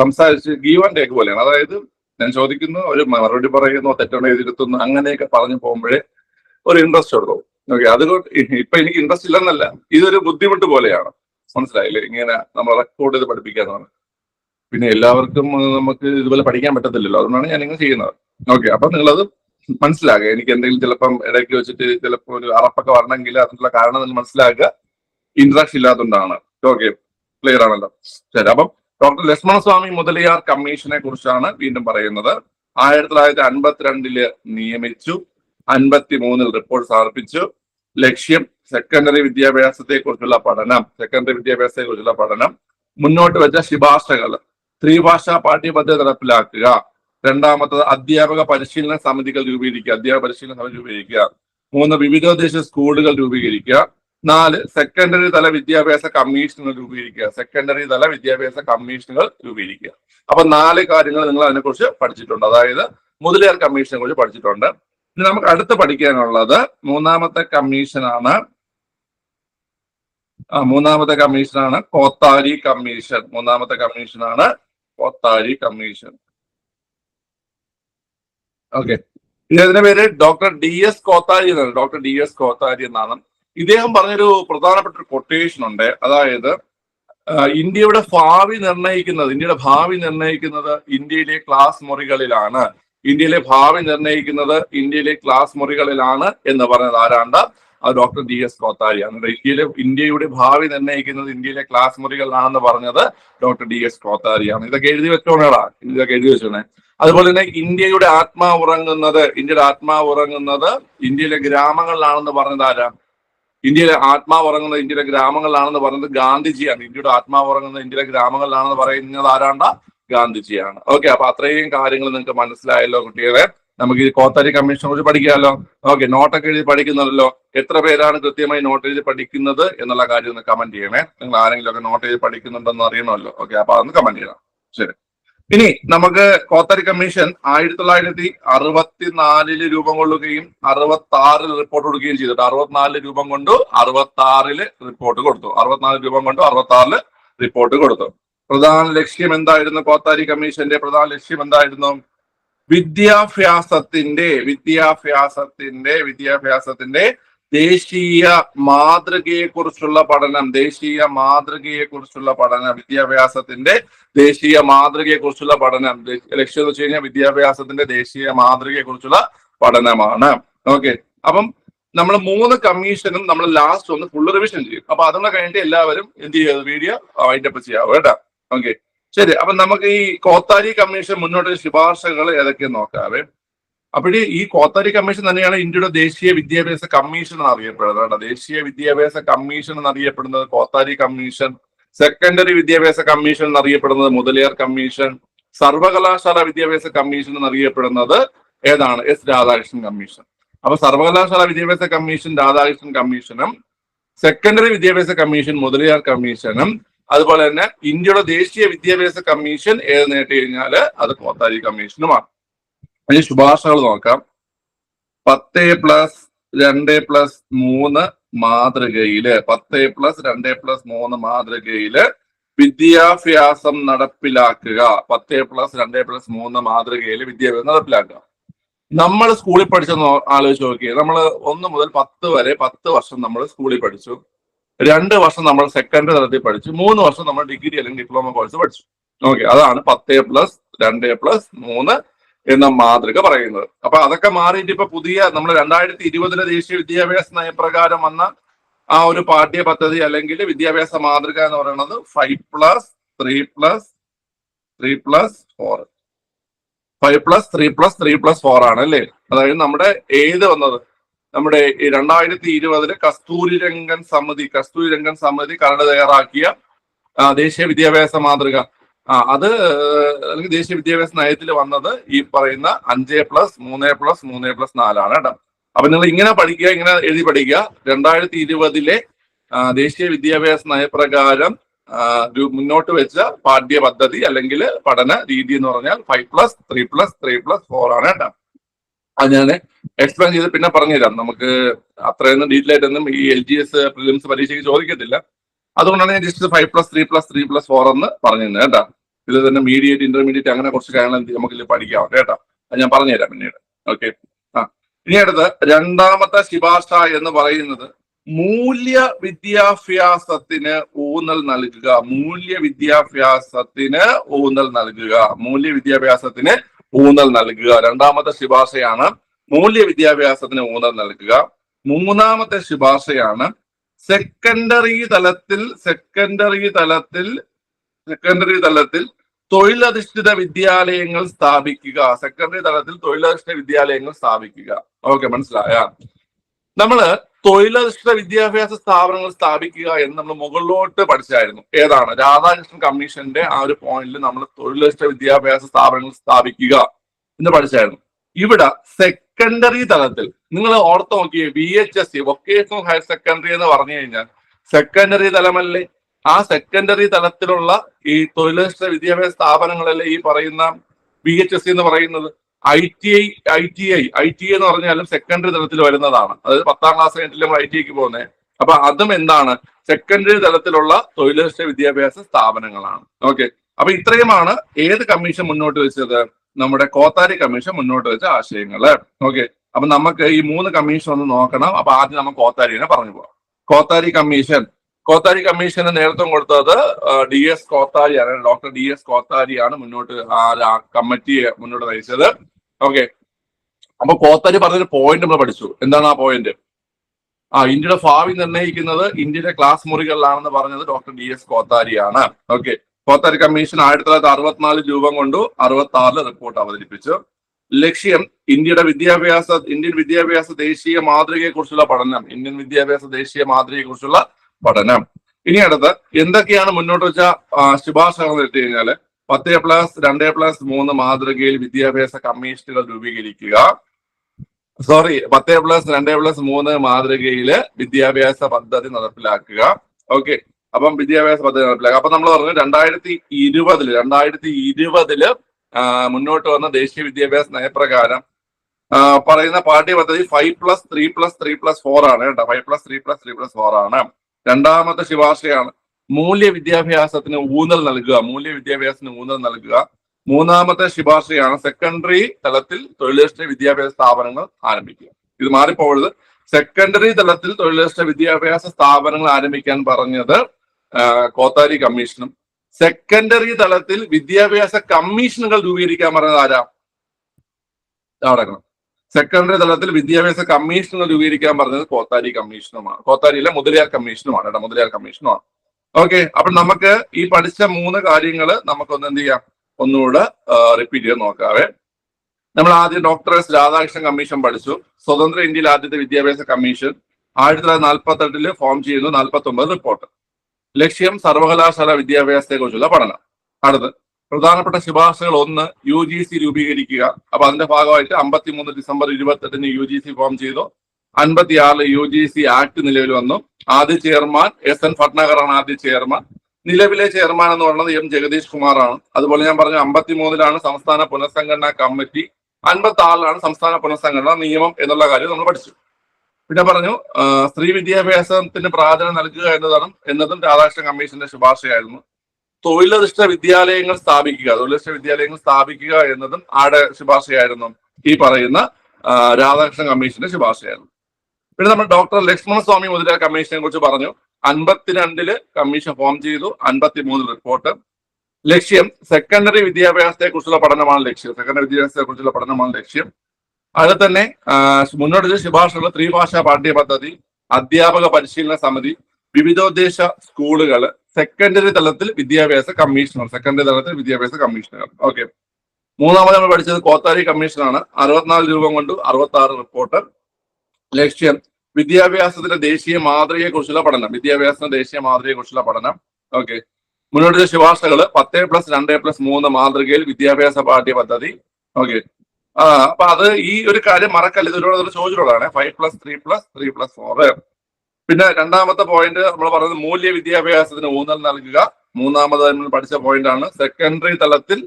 സംസാരിച്ച് ഗീവ് ആൻഡ് ടേക്ക് പോലെയാണ്. അതായത് ഞാൻ ചോദിക്കുന്നു ഒരു മറുപടി പറയുന്നു തെറ്റണ എഴുതിരുത്തുന്നു അങ്ങനെയൊക്കെ പറഞ്ഞു പോകുമ്പോഴേ ഒരു ഇൻട്രസ്റ്റ് ഉള്ളൂ. ഓക്കെ അതുകൊണ്ട് ഇപ്പൊ എനിക്ക് ഇൻട്രസ്റ്റ് ഇല്ലെന്നല്ല ഇതൊരു ബുദ്ധിമുട്ട് പോലെയാണ്. മനസ്സിലായില്ലേ? ഇങ്ങനെ നമ്മൾ റെക്കോർഡ് ചെയ്ത് പഠിപ്പിക്കാന്നാണ് പിന്നെ എല്ലാവർക്കും നമുക്ക് ഇതുപോലെ പഠിക്കാൻ പറ്റത്തില്ലല്ലോ. അതുകൊണ്ടാണ് ഞാൻ ഇങ്ങനെ ചെയ്യുന്നത്. ഓക്കെ അപ്പൊ നിങ്ങളത് മനസ്സിലാകുക എനിക്ക് എന്തെങ്കിലും ചിലപ്പം ഇടയ്ക്ക് വെച്ചിട്ട് ചിലപ്പോൾ ഒരു അറപ്പൊക്കെ വരണമെങ്കിൽ അതിനുള്ള കാരണം നിങ്ങൾ മനസ്സിലാക്കുക. ഇൻട്രാക്ഷൻ ഇല്ലാത്തതുകൊണ്ടാണ്. ഓക്കെ ക്ലിയർ ആണല്ലോ. ശരി അപ്പം ഡോക്ടർ ലക്ഷ്മണ സ്വാമി മുതലിയാർ കമ്മീഷനെ കുറിച്ചാണ് വീണ്ടും പറയുന്നത്. ആയിരത്തി തൊള്ളായിരത്തി അൻപത്തിരണ്ടിൽ നിയമിച്ചു. അൻപത്തി മൂന്നിൽ റിപ്പോർട്ട് സമർപ്പിച്ചു. ലക്ഷ്യം സെക്കൻഡറി വിദ്യാഭ്യാസത്തെ കുറിച്ചുള്ള പഠനം. സെക്കൻഡറി വിദ്യാഭ്യാസത്തെ കുറിച്ചുള്ള പഠനം. മുന്നോട്ട് വെച്ച ശുപാർശകൾ. ത്രിഭാഷാ പാഠ്യപദ്ധതി നടപ്പിലാക്കുക. രണ്ടാമത്തത് അധ്യാപക പരിശീലന സമിതികൾ രൂപീകരിക്കുക. അധ്യാപക പരിശീലന സമിതി രൂപീകരിക്കുക. മൂന്ന് വിവിധോദ്ദേശ സ്കൂളുകൾ രൂപീകരിക്കുക. നാല് സെക്കൻഡറി തല വിദ്യാഭ്യാസ കമ്മീഷനുകൾ രൂപീകരിക്കുക. സെക്കൻഡറി തല വിദ്യാഭ്യാസ കമ്മീഷനുകൾ രൂപീകരിക്കുക. അപ്പൊ നാല് കാര്യങ്ങൾ നിങ്ങൾ അതിനെക്കുറിച്ച് പഠിച്ചിട്ടുണ്ട്. അതായത് മുതലിയാർ കമ്മീഷനെ കുറിച്ച് പഠിച്ചിട്ടുണ്ട്. ഇനി നമുക്ക് അടുത്ത് പഠിക്കാനുള്ളത് മൂന്നാമത്തെ കമ്മീഷനാണ്. മൂന്നാമത്തെ കമ്മീഷനാണ് കോത്താരി കമ്മീഷൻ. മൂന്നാമത്തെ കമ്മീഷനാണ് കോത്താരി കമ്മീഷൻ ഓക്കെ ഇദ്ദേഹത്തിന്റെ പേര് ഡോക്ടർ ഡി എസ് കോത്താരി എന്നാണ്. ഡോക്ടർ ഡി എസ് കോത്താരി എന്നാണ്. ഇദ്ദേഹം പറഞ്ഞൊരു പ്രധാനപ്പെട്ട ഒരു കൊട്ടേഷൻ ഉണ്ട്. അതായത് ഇന്ത്യയുടെ ഭാവി നിർണയിക്കുന്നത് ഇന്ത്യയുടെ ഭാവി നിർണയിക്കുന്നത് ഇന്ത്യയിലെ ക്ലാസ് മുറികളിലാണ്. ഇന്ത്യയിലെ ഭാവി നിർണയിക്കുന്നത് ഇന്ത്യയിലെ ക്ലാസ് മുറികളിലാണ് എന്ന് പറഞ്ഞത് ആരാണ്ട്? അത് ഡോക്ടർ ഡി എസ് കോത്താരിയാണ്. ഇന്ത്യയിലെ ഇന്ത്യയുടെ ഭാവി നിർണയിക്കുന്നത് ഇന്ത്യയിലെ ക്ലാസ് മുറികളിലാണെന്ന് പറഞ്ഞത് ഡോക്ടർ ഡി എസ് കോത്താരിയാണ്. ഇതൊക്കെ എഴുതി വെച്ചോണേടാ. ഇതൊക്കെ എഴുതി വെച്ചോണേ. അതുപോലെ തന്നെ ഇന്ത്യയുടെ ആത്മാ ഉറങ്ങുന്നത് ഇന്ത്യയുടെ ആത്മാ ഉറങ്ങുന്നത് ഇന്ത്യയിലെ ഗ്രാമങ്ങളിലാണെന്ന് പറഞ്ഞത് ആരാ? ഇന്ത്യയിലെ ആത്മാ ഉറങ്ങുന്നത് ഇന്ത്യയിലെ ഗ്രാമങ്ങളിലാണെന്ന് പറയുന്നത് ഗാന്ധിജിയാണ്. ഇന്ത്യയുടെ ആത്മാ ഉറങ്ങുന്നത് ഇന്ത്യയിലെ ഗ്രാമങ്ങളിലാണെന്ന് പറയുന്നത് ആരാണ്ട? ഗാന്ധിജിയാണ്. ഓക്കെ അപ്പൊ അത്രയും കാര്യങ്ങൾ നിങ്ങൾക്ക് മനസ്സിലായല്ലോ കുട്ടികളെ. നമുക്ക് ഈ കോത്താരി കമ്മീഷനെ കുറിച്ച് പഠിക്കാമല്ലോ ഓക്കെ നോട്ടൊക്കെ എഴുതി പഠിക്കുന്നതല്ലോ. എത്ര പേരാണ് കൃത്യമായി നോട്ട് എഴുതി പഠിക്കുന്നത് എന്നുള്ള കാര്യം ഒന്ന് കമന്റ് ചെയ്യണേ. നിങ്ങൾ ആരെങ്കിലും ഒക്കെ നോട്ട് എഴുതി പഠിക്കുന്നുണ്ടെന്ന് അറിയണമല്ലോ. ഓക്കെ അപ്പൊ അതൊന്ന് കമന്റ് ചെയ്യണം. ശരി. ഇനി നമുക്ക് കോത്താരി കമ്മീഷൻ ആയിരത്തി തൊള്ളായിരത്തി അറുപത്തിനാലിൽ രൂപം കൊള്ളുകയും അറുപത്തി ആറിൽ റിപ്പോർട്ട് കൊടുക്കുകയും ചെയ്തിട്ട് അറുപത്തിനാലിൽ രൂപം കൊണ്ടു അറുപത്തി ആറിൽ റിപ്പോർട്ട് കൊടുത്തു. അറുപത്തിനാല് രൂപം കൊണ്ടു അറുപത്തി ആറിൽ റിപ്പോർട്ട് കൊടുത്തു. പ്രധാന ലക്ഷ്യം എന്തായിരുന്നു? കോത്താരി കമ്മീഷന്റെ പ്രധാന ലക്ഷ്യം എന്തായിരുന്നു? വിദ്യാഭ്യാസത്തിന്റെ വിദ്യാഭ്യാസത്തിന്റെ വിദ്യാഭ്യാസത്തിന്റെ ദേശീയ മാതൃകയെ കുറിച്ചുള്ള പഠനം ദേശീയ മാതൃകയെ കുറിച്ചുള്ള പഠനം വിദ്യാഭ്യാസത്തിന്റെ ദേശീയ മാതൃകയെ കുറിച്ചുള്ള പഠനം ലക്ഷ്യം എന്ന് വെച്ച് കഴിഞ്ഞാൽ വിദ്യാഭ്യാസത്തിന്റെ ദേശീയ മാതൃകയെ കുറിച്ചുള്ള പഠനമാണ്. ഓക്കെ അപ്പം നമ്മൾ മൂന്ന് കമ്മീഷനും നമ്മൾ ലാസ്റ്റ് ഒന്ന് ഫുൾ റിവിഷൻ ചെയ്യും. അപ്പൊ അതുകൊണ്ട് കഴിഞ്ഞിട്ട് എല്ലാവരും എന്ത് ചെയ്യുക വീഡിയോ വൈൻഡപ്പ് ചെയ്യാവും കേട്ടോ. ഓക്കെ ശരി അപ്പൊ നമുക്ക് ഈ കോത്താരി കമ്മീഷൻ മുന്നോട്ട് ശുപാർശകൾ ഏതൊക്കെയെന്ന് നോക്കാവേ? അപ്പോഴേ ഈ കോത്താരി കമ്മീഷൻ തന്നെയാണ് ഇന്ത്യയുടെ ദേശീയ വിദ്യാഭ്യാസ കമ്മീഷൻ എന്ന് അറിയപ്പെടുന്നത് കേട്ടോ. ദേശീയ വിദ്യാഭ്യാസ കമ്മീഷൻ എന്നറിയപ്പെടുന്നത് കോത്താരി കമ്മീഷൻ സെക്കൻഡറി വിദ്യാഭ്യാസ കമ്മീഷൻ എന്നറിയപ്പെടുന്നത് മുതലിയാർ കമ്മീഷൻ സർവകലാശാല വിദ്യാഭ്യാസ കമ്മീഷൻ എന്നറിയപ്പെടുന്നത് ഏതാണ്? S Radhakrishnan commission. അപ്പൊ സർവകലാശാല വിദ്യാഭ്യാസ കമ്മീഷൻ രാധാകൃഷ്ണൻ കമ്മീഷനും സെക്കൻഡറി വിദ്യാഭ്യാസ കമ്മീഷൻ മുതലിയാർ കമ്മീഷനും അതുപോലെ തന്നെ ഇന്ത്യയുടെ ദേശീയ വിദ്യാഭ്യാസ കമ്മീഷൻ ഏത് നേട്ടി കഴിഞ്ഞാൽ അത് കോത്താരി കമ്മീഷനുമാണ്. ഇനി ശുപാർശകൾ നോക്കാം. പത്ത് പ്ലസ് രണ്ട് പ്ലസ് മൂന്ന് മാതൃകയിൽ പത്ത് പ്ലസ് രണ്ട് പ്ലസ് മൂന്ന് മാതൃകയിൽ വിദ്യാഭ്യാസം നടപ്പിലാക്കുക. പത്ത് പ്ലസ് രണ്ട് പ്ലസ് മൂന്ന് മാതൃകയിൽ വിദ്യാഭ്യാസം നടപ്പിലാക്കുക. നമ്മൾ സ്കൂളിൽ പഠിച്ച ആലോചിച്ച് നോക്കിയേ നമ്മൾ ഒന്ന് മുതൽ പത്ത് വരെ പത്ത് വർഷം നമ്മൾ സ്കൂളിൽ പഠിച്ചു. രണ്ട് വർഷം നമ്മൾ സെക്കൻഡറി തലത്തിൽ പഠിച്ചു. മൂന്ന് വർഷം നമ്മൾ ഡിഗ്രി അല്ലെങ്കിൽ ഡിപ്ലോമ കോഴ്സ് പഠിച്ചു. ഓക്കെ അതാണ് പത്ത് പ്ലസ് രണ്ട് പ്ലസ് മൂന്ന് എന്ന മാതൃക പറയുന്നത്. അപ്പൊ അതൊക്കെ മാറിയിട്ട് ഇപ്പൊ പുതിയ നമ്മൾ രണ്ടായിരത്തി ഇരുപതിലെ ദേശീയ വിദ്യാഭ്യാസ നയപ്രകാരം വന്ന ആ ഒരു പാഠ്യ പദ്ധതി അല്ലെങ്കിൽ വിദ്യാഭ്യാസ മാതൃക എന്ന് പറയുന്നത് five plus three plus three plus four five plus three plus three plus four ആണ് അല്ലേ? അതായത് നമ്മുടെ ഏത് വന്നത്? നമ്മുടെ രണ്ടായിരത്തി ഇരുപതിൽ കസ്തൂരി രംഗൻ സമിതി കസ്തൂരി രംഗൻ സമിതി കരട് തയ്യാറാക്കിയ ദേശീയ വിദ്യാഭ്യാസ മാതൃക. അത് അല്ലെങ്കിൽ ദേശീയ വിദ്യാഭ്യാസ നയത്തിൽ വന്നത് ഈ പറയുന്ന അഞ്ച് പ്ലസ് മൂന്ന് പ്ലസ് മൂന്ന് പ്ലസ് നാലാണ് കേട്ടോ. അപ്പൊ നിങ്ങൾ ഇങ്ങനെ പഠിക്കുക ഇങ്ങനെ എഴുതി പഠിക്കുക. രണ്ടായിരത്തി ഇരുപതിലെ ദേശീയ വിദ്യാഭ്യാസ നയപ്രകാരം മുന്നോട്ട് വെച്ച പാഠ്യപദ്ധതി അല്ലെങ്കിൽ പഠന രീതി എന്ന് പറഞ്ഞാൽ five plus three plus three plus four ആണ് കേട്ടോ. അത് ഞാൻ എക്സ്പ്ലെയിൻ ചെയ്ത് പിന്നെ പറഞ്ഞു പറഞ്ഞുതരാം. നമുക്ക് അത്രയൊന്നും ഡീറ്റെയിൽ ആയിട്ടൊന്നും ഈ എൽ ജി എസ് പ്രിലിംസ് പരീക്ഷയ്ക്ക് ചോദിക്കത്തില്ല. അതുകൊണ്ടാണ് ഞാൻ just five plus three plus three plus four എന്ന് പറഞ്ഞിരുന്നത് കേട്ടോ. ഇത് തന്നെ മീഡിയേറ്റ് ഇന്റർമീഡിയറ്റ് അങ്ങനെ കുറച്ച് കാര്യങ്ങൾ നമുക്ക് ഇതിൽ പഠിക്കാം കേട്ടോ. അത് ഞാൻ പറഞ്ഞു തരാം പിന്നീട്. ഓക്കെ. ആ. ഇനി അടുത്ത് രണ്ടാമത്തെ ശിപാർശ എന്ന് പറയുന്നത് മൂല്യ വിദ്യാഭ്യാസത്തിന് ഊന്നൽ നൽകുക. മൂല്യ വിദ്യാഭ്യാസത്തിന് ഊന്നൽ നൽകുക. മൂല്യ വിദ്യാഭ്യാസത്തിന് ഊന്നൽ നൽകുക. രണ്ടാമത്തെ ശുപാർശയാണ് മൂല്യ വിദ്യാഭ്യാസത്തിന് ഊന്നൽ നൽകുക. മൂന്നാമത്തെ ശുപാർശയാണ് സെക്കൻഡറി തലത്തിൽ സെക്കൻഡറി തലത്തിൽ സെക്കൻഡറി തലത്തിൽ തൊഴിലധിഷ്ഠിത വിദ്യാലയങ്ങൾ സ്ഥാപിക്കുക. സെക്കൻഡറി തലത്തിൽ തൊഴിലധിഷ്ഠിത വിദ്യാലയങ്ങൾ സ്ഥാപിക്കുക. ഓക്കെ മനസ്സിലായ? നമ്മൾ തൊഴിലധിഷ്ഠിത വിദ്യാഭ്യാസ സ്ഥാപനങ്ങൾ സ്ഥാപിക്കുക എന്ന് നമ്മൾ മുകളിലോട്ട് പഠിച്ചായിരുന്നു ഏതാണ്? രാധാകൃഷ്ണൻ കമ്മീഷന്റെ ആ ഒരു പോയിന്റിൽ നമ്മൾ തൊഴിലധിഷ്ഠിത വിദ്യാഭ്യാസ സ്ഥാപനങ്ങൾ സ്ഥാപിക്കുക എന്ന് പഠിച്ചായിരുന്നു ഇവിടെ സെക്കൻഡറി തലത്തിൽ നിങ്ങൾ ഓർത്ത് നോക്കിയേ V H S C vocational higher secondary എന്ന് പറഞ്ഞു കഴിഞ്ഞാൽ സെക്കൻഡറി തലമല്ലേ? ആ സെക്കൻഡറി തലത്തിലുള്ള ഈ തൊഴിലധിഷ്ഠിത വിദ്യാഭ്യാസ സ്ഥാപനങ്ങളല്ലേ ഈ പറയുന്ന ബി എച്ച് എസ് സി എന്ന് പറയുന്നത്? I T I I T I I T I എന്ന് പറഞ്ഞാലും സെക്കൻഡറി തലത്തിൽ വരുന്നതാണ്. അതായത് പത്താം ക്ലാസ് കഴിഞ്ഞിട്ട് നമ്മൾ ഐ ടി ഐക്ക് പോകുന്നത് അപ്പൊ അതും എന്താണ്? സെക്കൻഡറി തലത്തിലുള്ള തൊഴിലധിഷ്ഠ വിദ്യാഭ്യാസ സ്ഥാപനങ്ങളാണ്. ഓക്കെ അപ്പൊ ഇത്രയുമാണ് ഏത് കമ്മീഷൻ മുന്നോട്ട് വെച്ചത്? നമ്മുടെ കോത്താരി കമ്മീഷൻ മുന്നോട്ട് വെച്ച ആശയങ്ങൾ ഓക്കെ അപ്പൊ നമുക്ക് ഈ മൂന്ന് കമ്മീഷൻ ഒന്ന് നോക്കണം. അപ്പൊ ആദ്യം നമ്മൾ കോത്താരിനെ പറഞ്ഞു പോവാം. കോത്താരി കമ്മീഷൻ കോത്താരി കമ്മീഷന് നേതൃത്വം കൊടുത്തത് ഡി എസ് കോത്താരിയാണ്. ഡോക്ടർ ഡി എസ് കോത്താരിയാണ് മുന്നോട്ട് ആ കമ്മിറ്റിയെ മുന്നോട്ട് നയിച്ചത്. ഓക്കെ അപ്പൊ കോത്താരി പറഞ്ഞൊരു പോയിന്റ് നമ്മൾ പഠിച്ചു. എന്താണ് ആ പോയിന്റ് ആ ഇന്ത്യയുടെ ഭാവി നിർണയിക്കുന്നത് ഇന്ത്യയുടെ ക്ലാസ് മുറികളിലാണെന്ന് പറഞ്ഞത് ഡോക്ടർ ഡി എസ് കോത്താരിയാണ്. ഓക്കെ കോത്താരി കമ്മീഷൻ ആയിരത്തി തൊള്ളായിരത്തി അറുപത്തിനാല് രൂപം കൊണ്ടു അറുപത്തി ആറിൽ റിപ്പോർട്ട് അവതരിപ്പിച്ചു. ലക്ഷ്യം ഇന്ത്യയുടെ വിദ്യാഭ്യാസ ഇന്ത്യൻ വിദ്യാഭ്യാസ ദേശീയ മാതൃകയെക്കുറിച്ചുള്ള പഠനം. ഇന്ത്യൻ വിദ്യാഭ്യാസ ദേശീയ മാതൃകയെക്കുറിച്ചുള്ള പഠനം. ഇനി അടുത്ത് എന്തൊക്കെയാണ് മുന്നോട്ട് വെച്ച ശുപാർശകൾ വെച്ച് കഴിഞ്ഞാൽ പത്ത് പ്ലസ് രണ്ട് പ്ലസ് മൂന്ന് മാതൃകയിൽ വിദ്യാഭ്യാസ കമ്മീഷനുകൾ രൂപീകരിക്കുക. സോറി പത്ത് പ്ലസ് രണ്ട് പ്ലസ് മൂന്ന് മാതൃകയിൽ വിദ്യാഭ്യാസ പദ്ധതി നടപ്പിലാക്കുക. ഓക്കെ അപ്പം വിദ്യാഭ്യാസ പദ്ധതി നടപ്പിലാക്കുക. അപ്പൊ നമ്മൾ പറഞ്ഞു രണ്ടായിരത്തി ഇരുപതിൽ രണ്ടായിരത്തി ഇരുപതിൽ മുന്നോട്ട് വന്ന ദേശീയ വിദ്യാഭ്യാസ നയപ്രകാരം പറയുന്ന പാഠ്യ പദ്ധതി five plus three plus three plus four ആണ് കേട്ടോ. Five plus three plus three plus four ആണ്. രണ്ടാമത്തെ ശുപാർശയാണ് മൂല്യ വിദ്യാഭ്യാസത്തിന് ഊന്നൽ നൽകുക. മൂല്യ വിദ്യാഭ്യാസത്തിന് ഊന്നൽ നൽകുക. മൂന്നാമത്തെ ശുപാർശയാണ് സെക്കൻഡറി തലത്തിൽ തൊഴിലധിഷ്ഠ വിദ്യാഭ്യാസ സ്ഥാപനങ്ങൾ ആരംഭിക്കുക. ഇത് മാറിപ്പോകരുത്. സെക്കൻഡറി തലത്തിൽ തൊഴിലധിഷ്ഠ വിദ്യാഭ്യാസ സ്ഥാപനങ്ങൾ ആരംഭിക്കാൻ പറഞ്ഞത് കോത്താരി കമ്മീഷനും. സെക്കൻഡറി തലത്തിൽ വിദ്യാഭ്യാസ കമ്മീഷനുകൾ രൂപീകരിക്കാൻ പറഞ്ഞത് ആരാ? സെക്കൻഡറി തലത്തിൽ വിദ്യാഭ്യാസ കമ്മീഷനുകൾ രൂപീകരിക്കാൻ പറഞ്ഞത് കോത്താരി കമ്മീഷനുമാണ് കോത്താരിയിലെ മുതലിയാർ കമ്മീഷനുമാണ്. മുതലിയാർ കമ്മീഷനുമാണ്. ഓക്കെ അപ്പൊ നമുക്ക് ഈ പഠിച്ച മൂന്ന് കാര്യങ്ങൾ നമുക്കൊന്ന് എന്ത് ചെയ്യാം? ഒന്നുകൂടെ റിപ്പീറ്റ് ചെയ്ത് നോക്കാവേ. നമ്മൾ ആദ്യം ഡോക്ടർ എസ് രാധാകൃഷ്ണൻ കമ്മീഷൻ പഠിച്ചു. സ്വതന്ത്ര ഇന്ത്യയിൽ ആദ്യത്തെ വിദ്യാഭ്യാസ കമ്മീഷൻ ആയിരത്തി തൊള്ളായിരത്തി നാൽപ്പത്തി എട്ടിൽ ഫോം ചെയ്യുന്നു നാൽപ്പത്തി ഒമ്പത് റിപ്പോർട്ട് ലക്ഷ്യം സർവകലാശാല വിദ്യാഭ്യാസത്തെ കുറിച്ചുള്ള പഠനം. അടുത്ത് പ്രധാനപ്പെട്ട ശുപാർശകൾ ഒന്ന് യു ജി സി രൂപീകരിക്കുക. അപ്പൊ അതിന്റെ ഭാഗമായിട്ട് അമ്പത്തിമൂന്ന് ഡിസംബർ ഇരുപത്തെട്ടിന് യു ജി സി ഫോം ചെയ്തു. അൻപത്തിയാറിൽ യു ജി സി ആക്ട് നിലവിൽ വന്നു. ആദ്യ ചെയർമാൻ എസ് എൻ ഭട്നഗറാണ് ആദ്യ ചെയർമാൻ. നിലവിലെ ചെയർമാൻ എന്ന് പറയുന്നത് എം ജഗദീഷ് കുമാറാണ്. അതുപോലെ ഞാൻ പറഞ്ഞു അമ്പത്തി മൂന്നിലാണ് സംസ്ഥാന പുനഃസംഘടനാ കമ്മിറ്റി. അൻപത്തി ആറിലാണ് സംസ്ഥാന പുനഃസംഘടനാ നിയമം എന്നുള്ള കാര്യം നമ്മൾ പഠിച്ചു. പിന്നെ പറഞ്ഞു സ്ത്രീ വിദ്യാഭ്യാസത്തിന് പ്രാധാന്യം നൽകുക എന്നതാണ് എന്നതും രാധാകൃഷ്ണൻ കമ്മീഷന്റെ ശുപാർശയായിരുന്നു. തൊഴിലധിഷ്ഠ വിദ്യാലയങ്ങൾ സ്ഥാപിക്കുക തൊഴിലധിഷ്ഠ വിദ്യാലയങ്ങൾ സ്ഥാപിക്കുക എന്നതും ആടെ ശുപാർശയായിരുന്നു ഈ പറയുന്ന രാധാകൃഷ്ണൻ കമ്മീഷന്റെ ശുപാർശയായിരുന്നു. പിന്നെ നമ്മൾ ഡോക്ടർ ലക്ഷ്മണ സ്വാമി മുതല കമ്മീഷനെ കുറിച്ച് പറഞ്ഞു. അൻപത്തിരണ്ടിൽ കമ്മീഷൻ ഫോം ചെയ്തു. അൻപത്തി മൂന്ന് റിപ്പോർട്ട് ലക്ഷ്യം സെക്കൻഡറി വിദ്യാഭ്യാസത്തെ കുറിച്ചുള്ള പഠനമാണ് ലക്ഷ്യം. സെക്കൻഡറി വിദ്യാഭ്യാസത്തെ കുറിച്ചുള്ള പഠനമാണ് ലക്ഷ്യം. അതിൽ തന്നെ മുന്നോട്ട് ശുപാർശകൾ ത്രിഭാഷാ പാഠ്യ പദ്ധതി അധ്യാപക പരിശീലന സമിതി വിവിധോദ്ദേശ സ്കൂളുകൾ സെക്കൻഡറി തലത്തിൽ വിദ്യാഭ്യാസ കമ്മീഷണർ സെക്കൻഡറി തലത്തിൽ വിദ്യാഭ്യാസ കമ്മീഷണർ ഓക്കെ മൂന്നാമത് നമ്മൾ പഠിച്ചത് കോത്താരി കമ്മീഷനാണ് അറുപത്തിനാല് രൂപം കൊണ്ട് അറുപത്തി ആറ് റിപ്പോർട്ട് ലക്ഷ്യം വിദ്യാഭ്യാസത്തിന്റെ ദേശീയ മാതൃകയെ കുറിച്ചുള്ള പഠനം. വിദ്യാഭ്യാസത്തിന്റെ ദേശീയ മാതൃകയെ കുറിച്ചുള്ള പഠനം. ഓക്കെ മുന്നോട്ട് ശുപാർശകൾ പത്ത് പ്ലസ് രണ്ട് പ്ലസ് മൂന്ന് മാതൃകയിൽ വിദ്യാഭ്യാസ പാഠ്യ പദ്ധതി ഓക്കെ ആ അപ്പൊ അത് ഈ ഒരു കാര്യം മറക്കല്ല. ഇതിലൂടെ ചോദിച്ചിട്ടുള്ളതാണ്. Five plus three plus three plus four പിന്നെ രണ്ടാമത്തെ പോയിന്റ് നമ്മൾ പറയുന്നത് മൂല്യ വിദ്യാഭ്യാസത്തിന് ഊന്നൽ നൽകുക. മൂന്നാമത് നമ്മൾ പഠിച്ച പോയിന്റ് ആണ് സെക്കൻഡറി തലത്തിൽ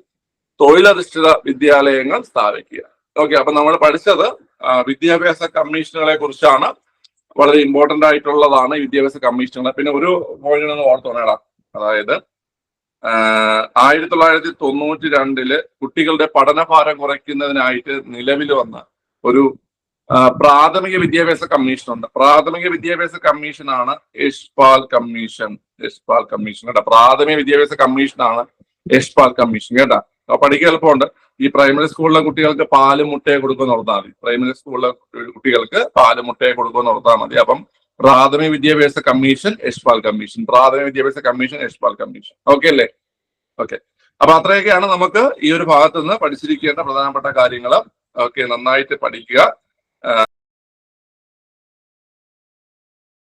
തൊഴിലധിഷ്ഠിത വിദ്യാലയങ്ങൾ സ്ഥാപിക്കുക. ഓക്കെ അപ്പൊ നമ്മൾ പഠിച്ചത് വിദ്യാഭ്യാസ കമ്മീഷനുകളെ കുറിച്ചാണ്. വളരെ ഇമ്പോർട്ടന്റ് ആയിട്ടുള്ളതാണ് വിദ്യാഭ്യാസ കമ്മീഷനുകൾ പിന്നെ ഒരു പോയിന്റ് ഒന്ന് ഓർത്തോണേടാ. അതായത് ആയിരത്തി തൊള്ളായിരത്തി തൊണ്ണൂറ്റി രണ്ടിൽ കുട്ടികളുടെ പഠനഭാരം കുറയ്ക്കുന്നതിനായിട്ട് നിലവിൽ വന്ന ഒരു പ്രാഥമിക വിദ്യാഭ്യാസ കമ്മീഷൻ ഉണ്ട് പ്രാഥമിക വിദ്യാഭ്യാസ കമ്മീഷനാണ് യശ്പാൽ കമ്മീഷൻ. യശ്പാൽ കമ്മീഷൻ. കേട്ടോ പ്രാഥമിക വിദ്യാഭ്യാസ കമ്മീഷനാണ് യശ്പാൽ കമ്മീഷൻ. കേട്ടോ? അപ്പൊ പഠിക്കാൻ എളുപ്പമുണ്ട് ഈ പ്രൈമറി സ്കൂളിലെ കുട്ടികൾക്ക് പാൽ മുട്ടയെ കൊടുക്കുമെന്ന് ഓർത്താൽ മതി. പ്രൈമറി സ്കൂളിലെ കുട്ടികൾക്ക് പാൽ മുട്ടയെ കൊടുക്കുമെന്ന് ഓർത്താൽ മതി. അപ്പം പ്രാഥമിക വിദ്യാഭ്യാസ കമ്മീഷൻ യശ്പാൽ കമ്മീഷൻ. പ്രാഥമിക വിദ്യാഭ്യാസ കമ്മീഷൻ യശ്പാൽ കമ്മീഷൻ. ഓക്കെ അല്ലേ? ഓക്കെ അപ്പൊ അത്രയൊക്കെയാണ് നമുക്ക് ഈ ഒരു ഭാഗത്ത് നിന്ന് പഠിച്ചിരിക്കേണ്ട പ്രധാനപ്പെട്ട കാര്യങ്ങൾ ഓക്കെ നന്നായിട്ട് പഠിക്കുക.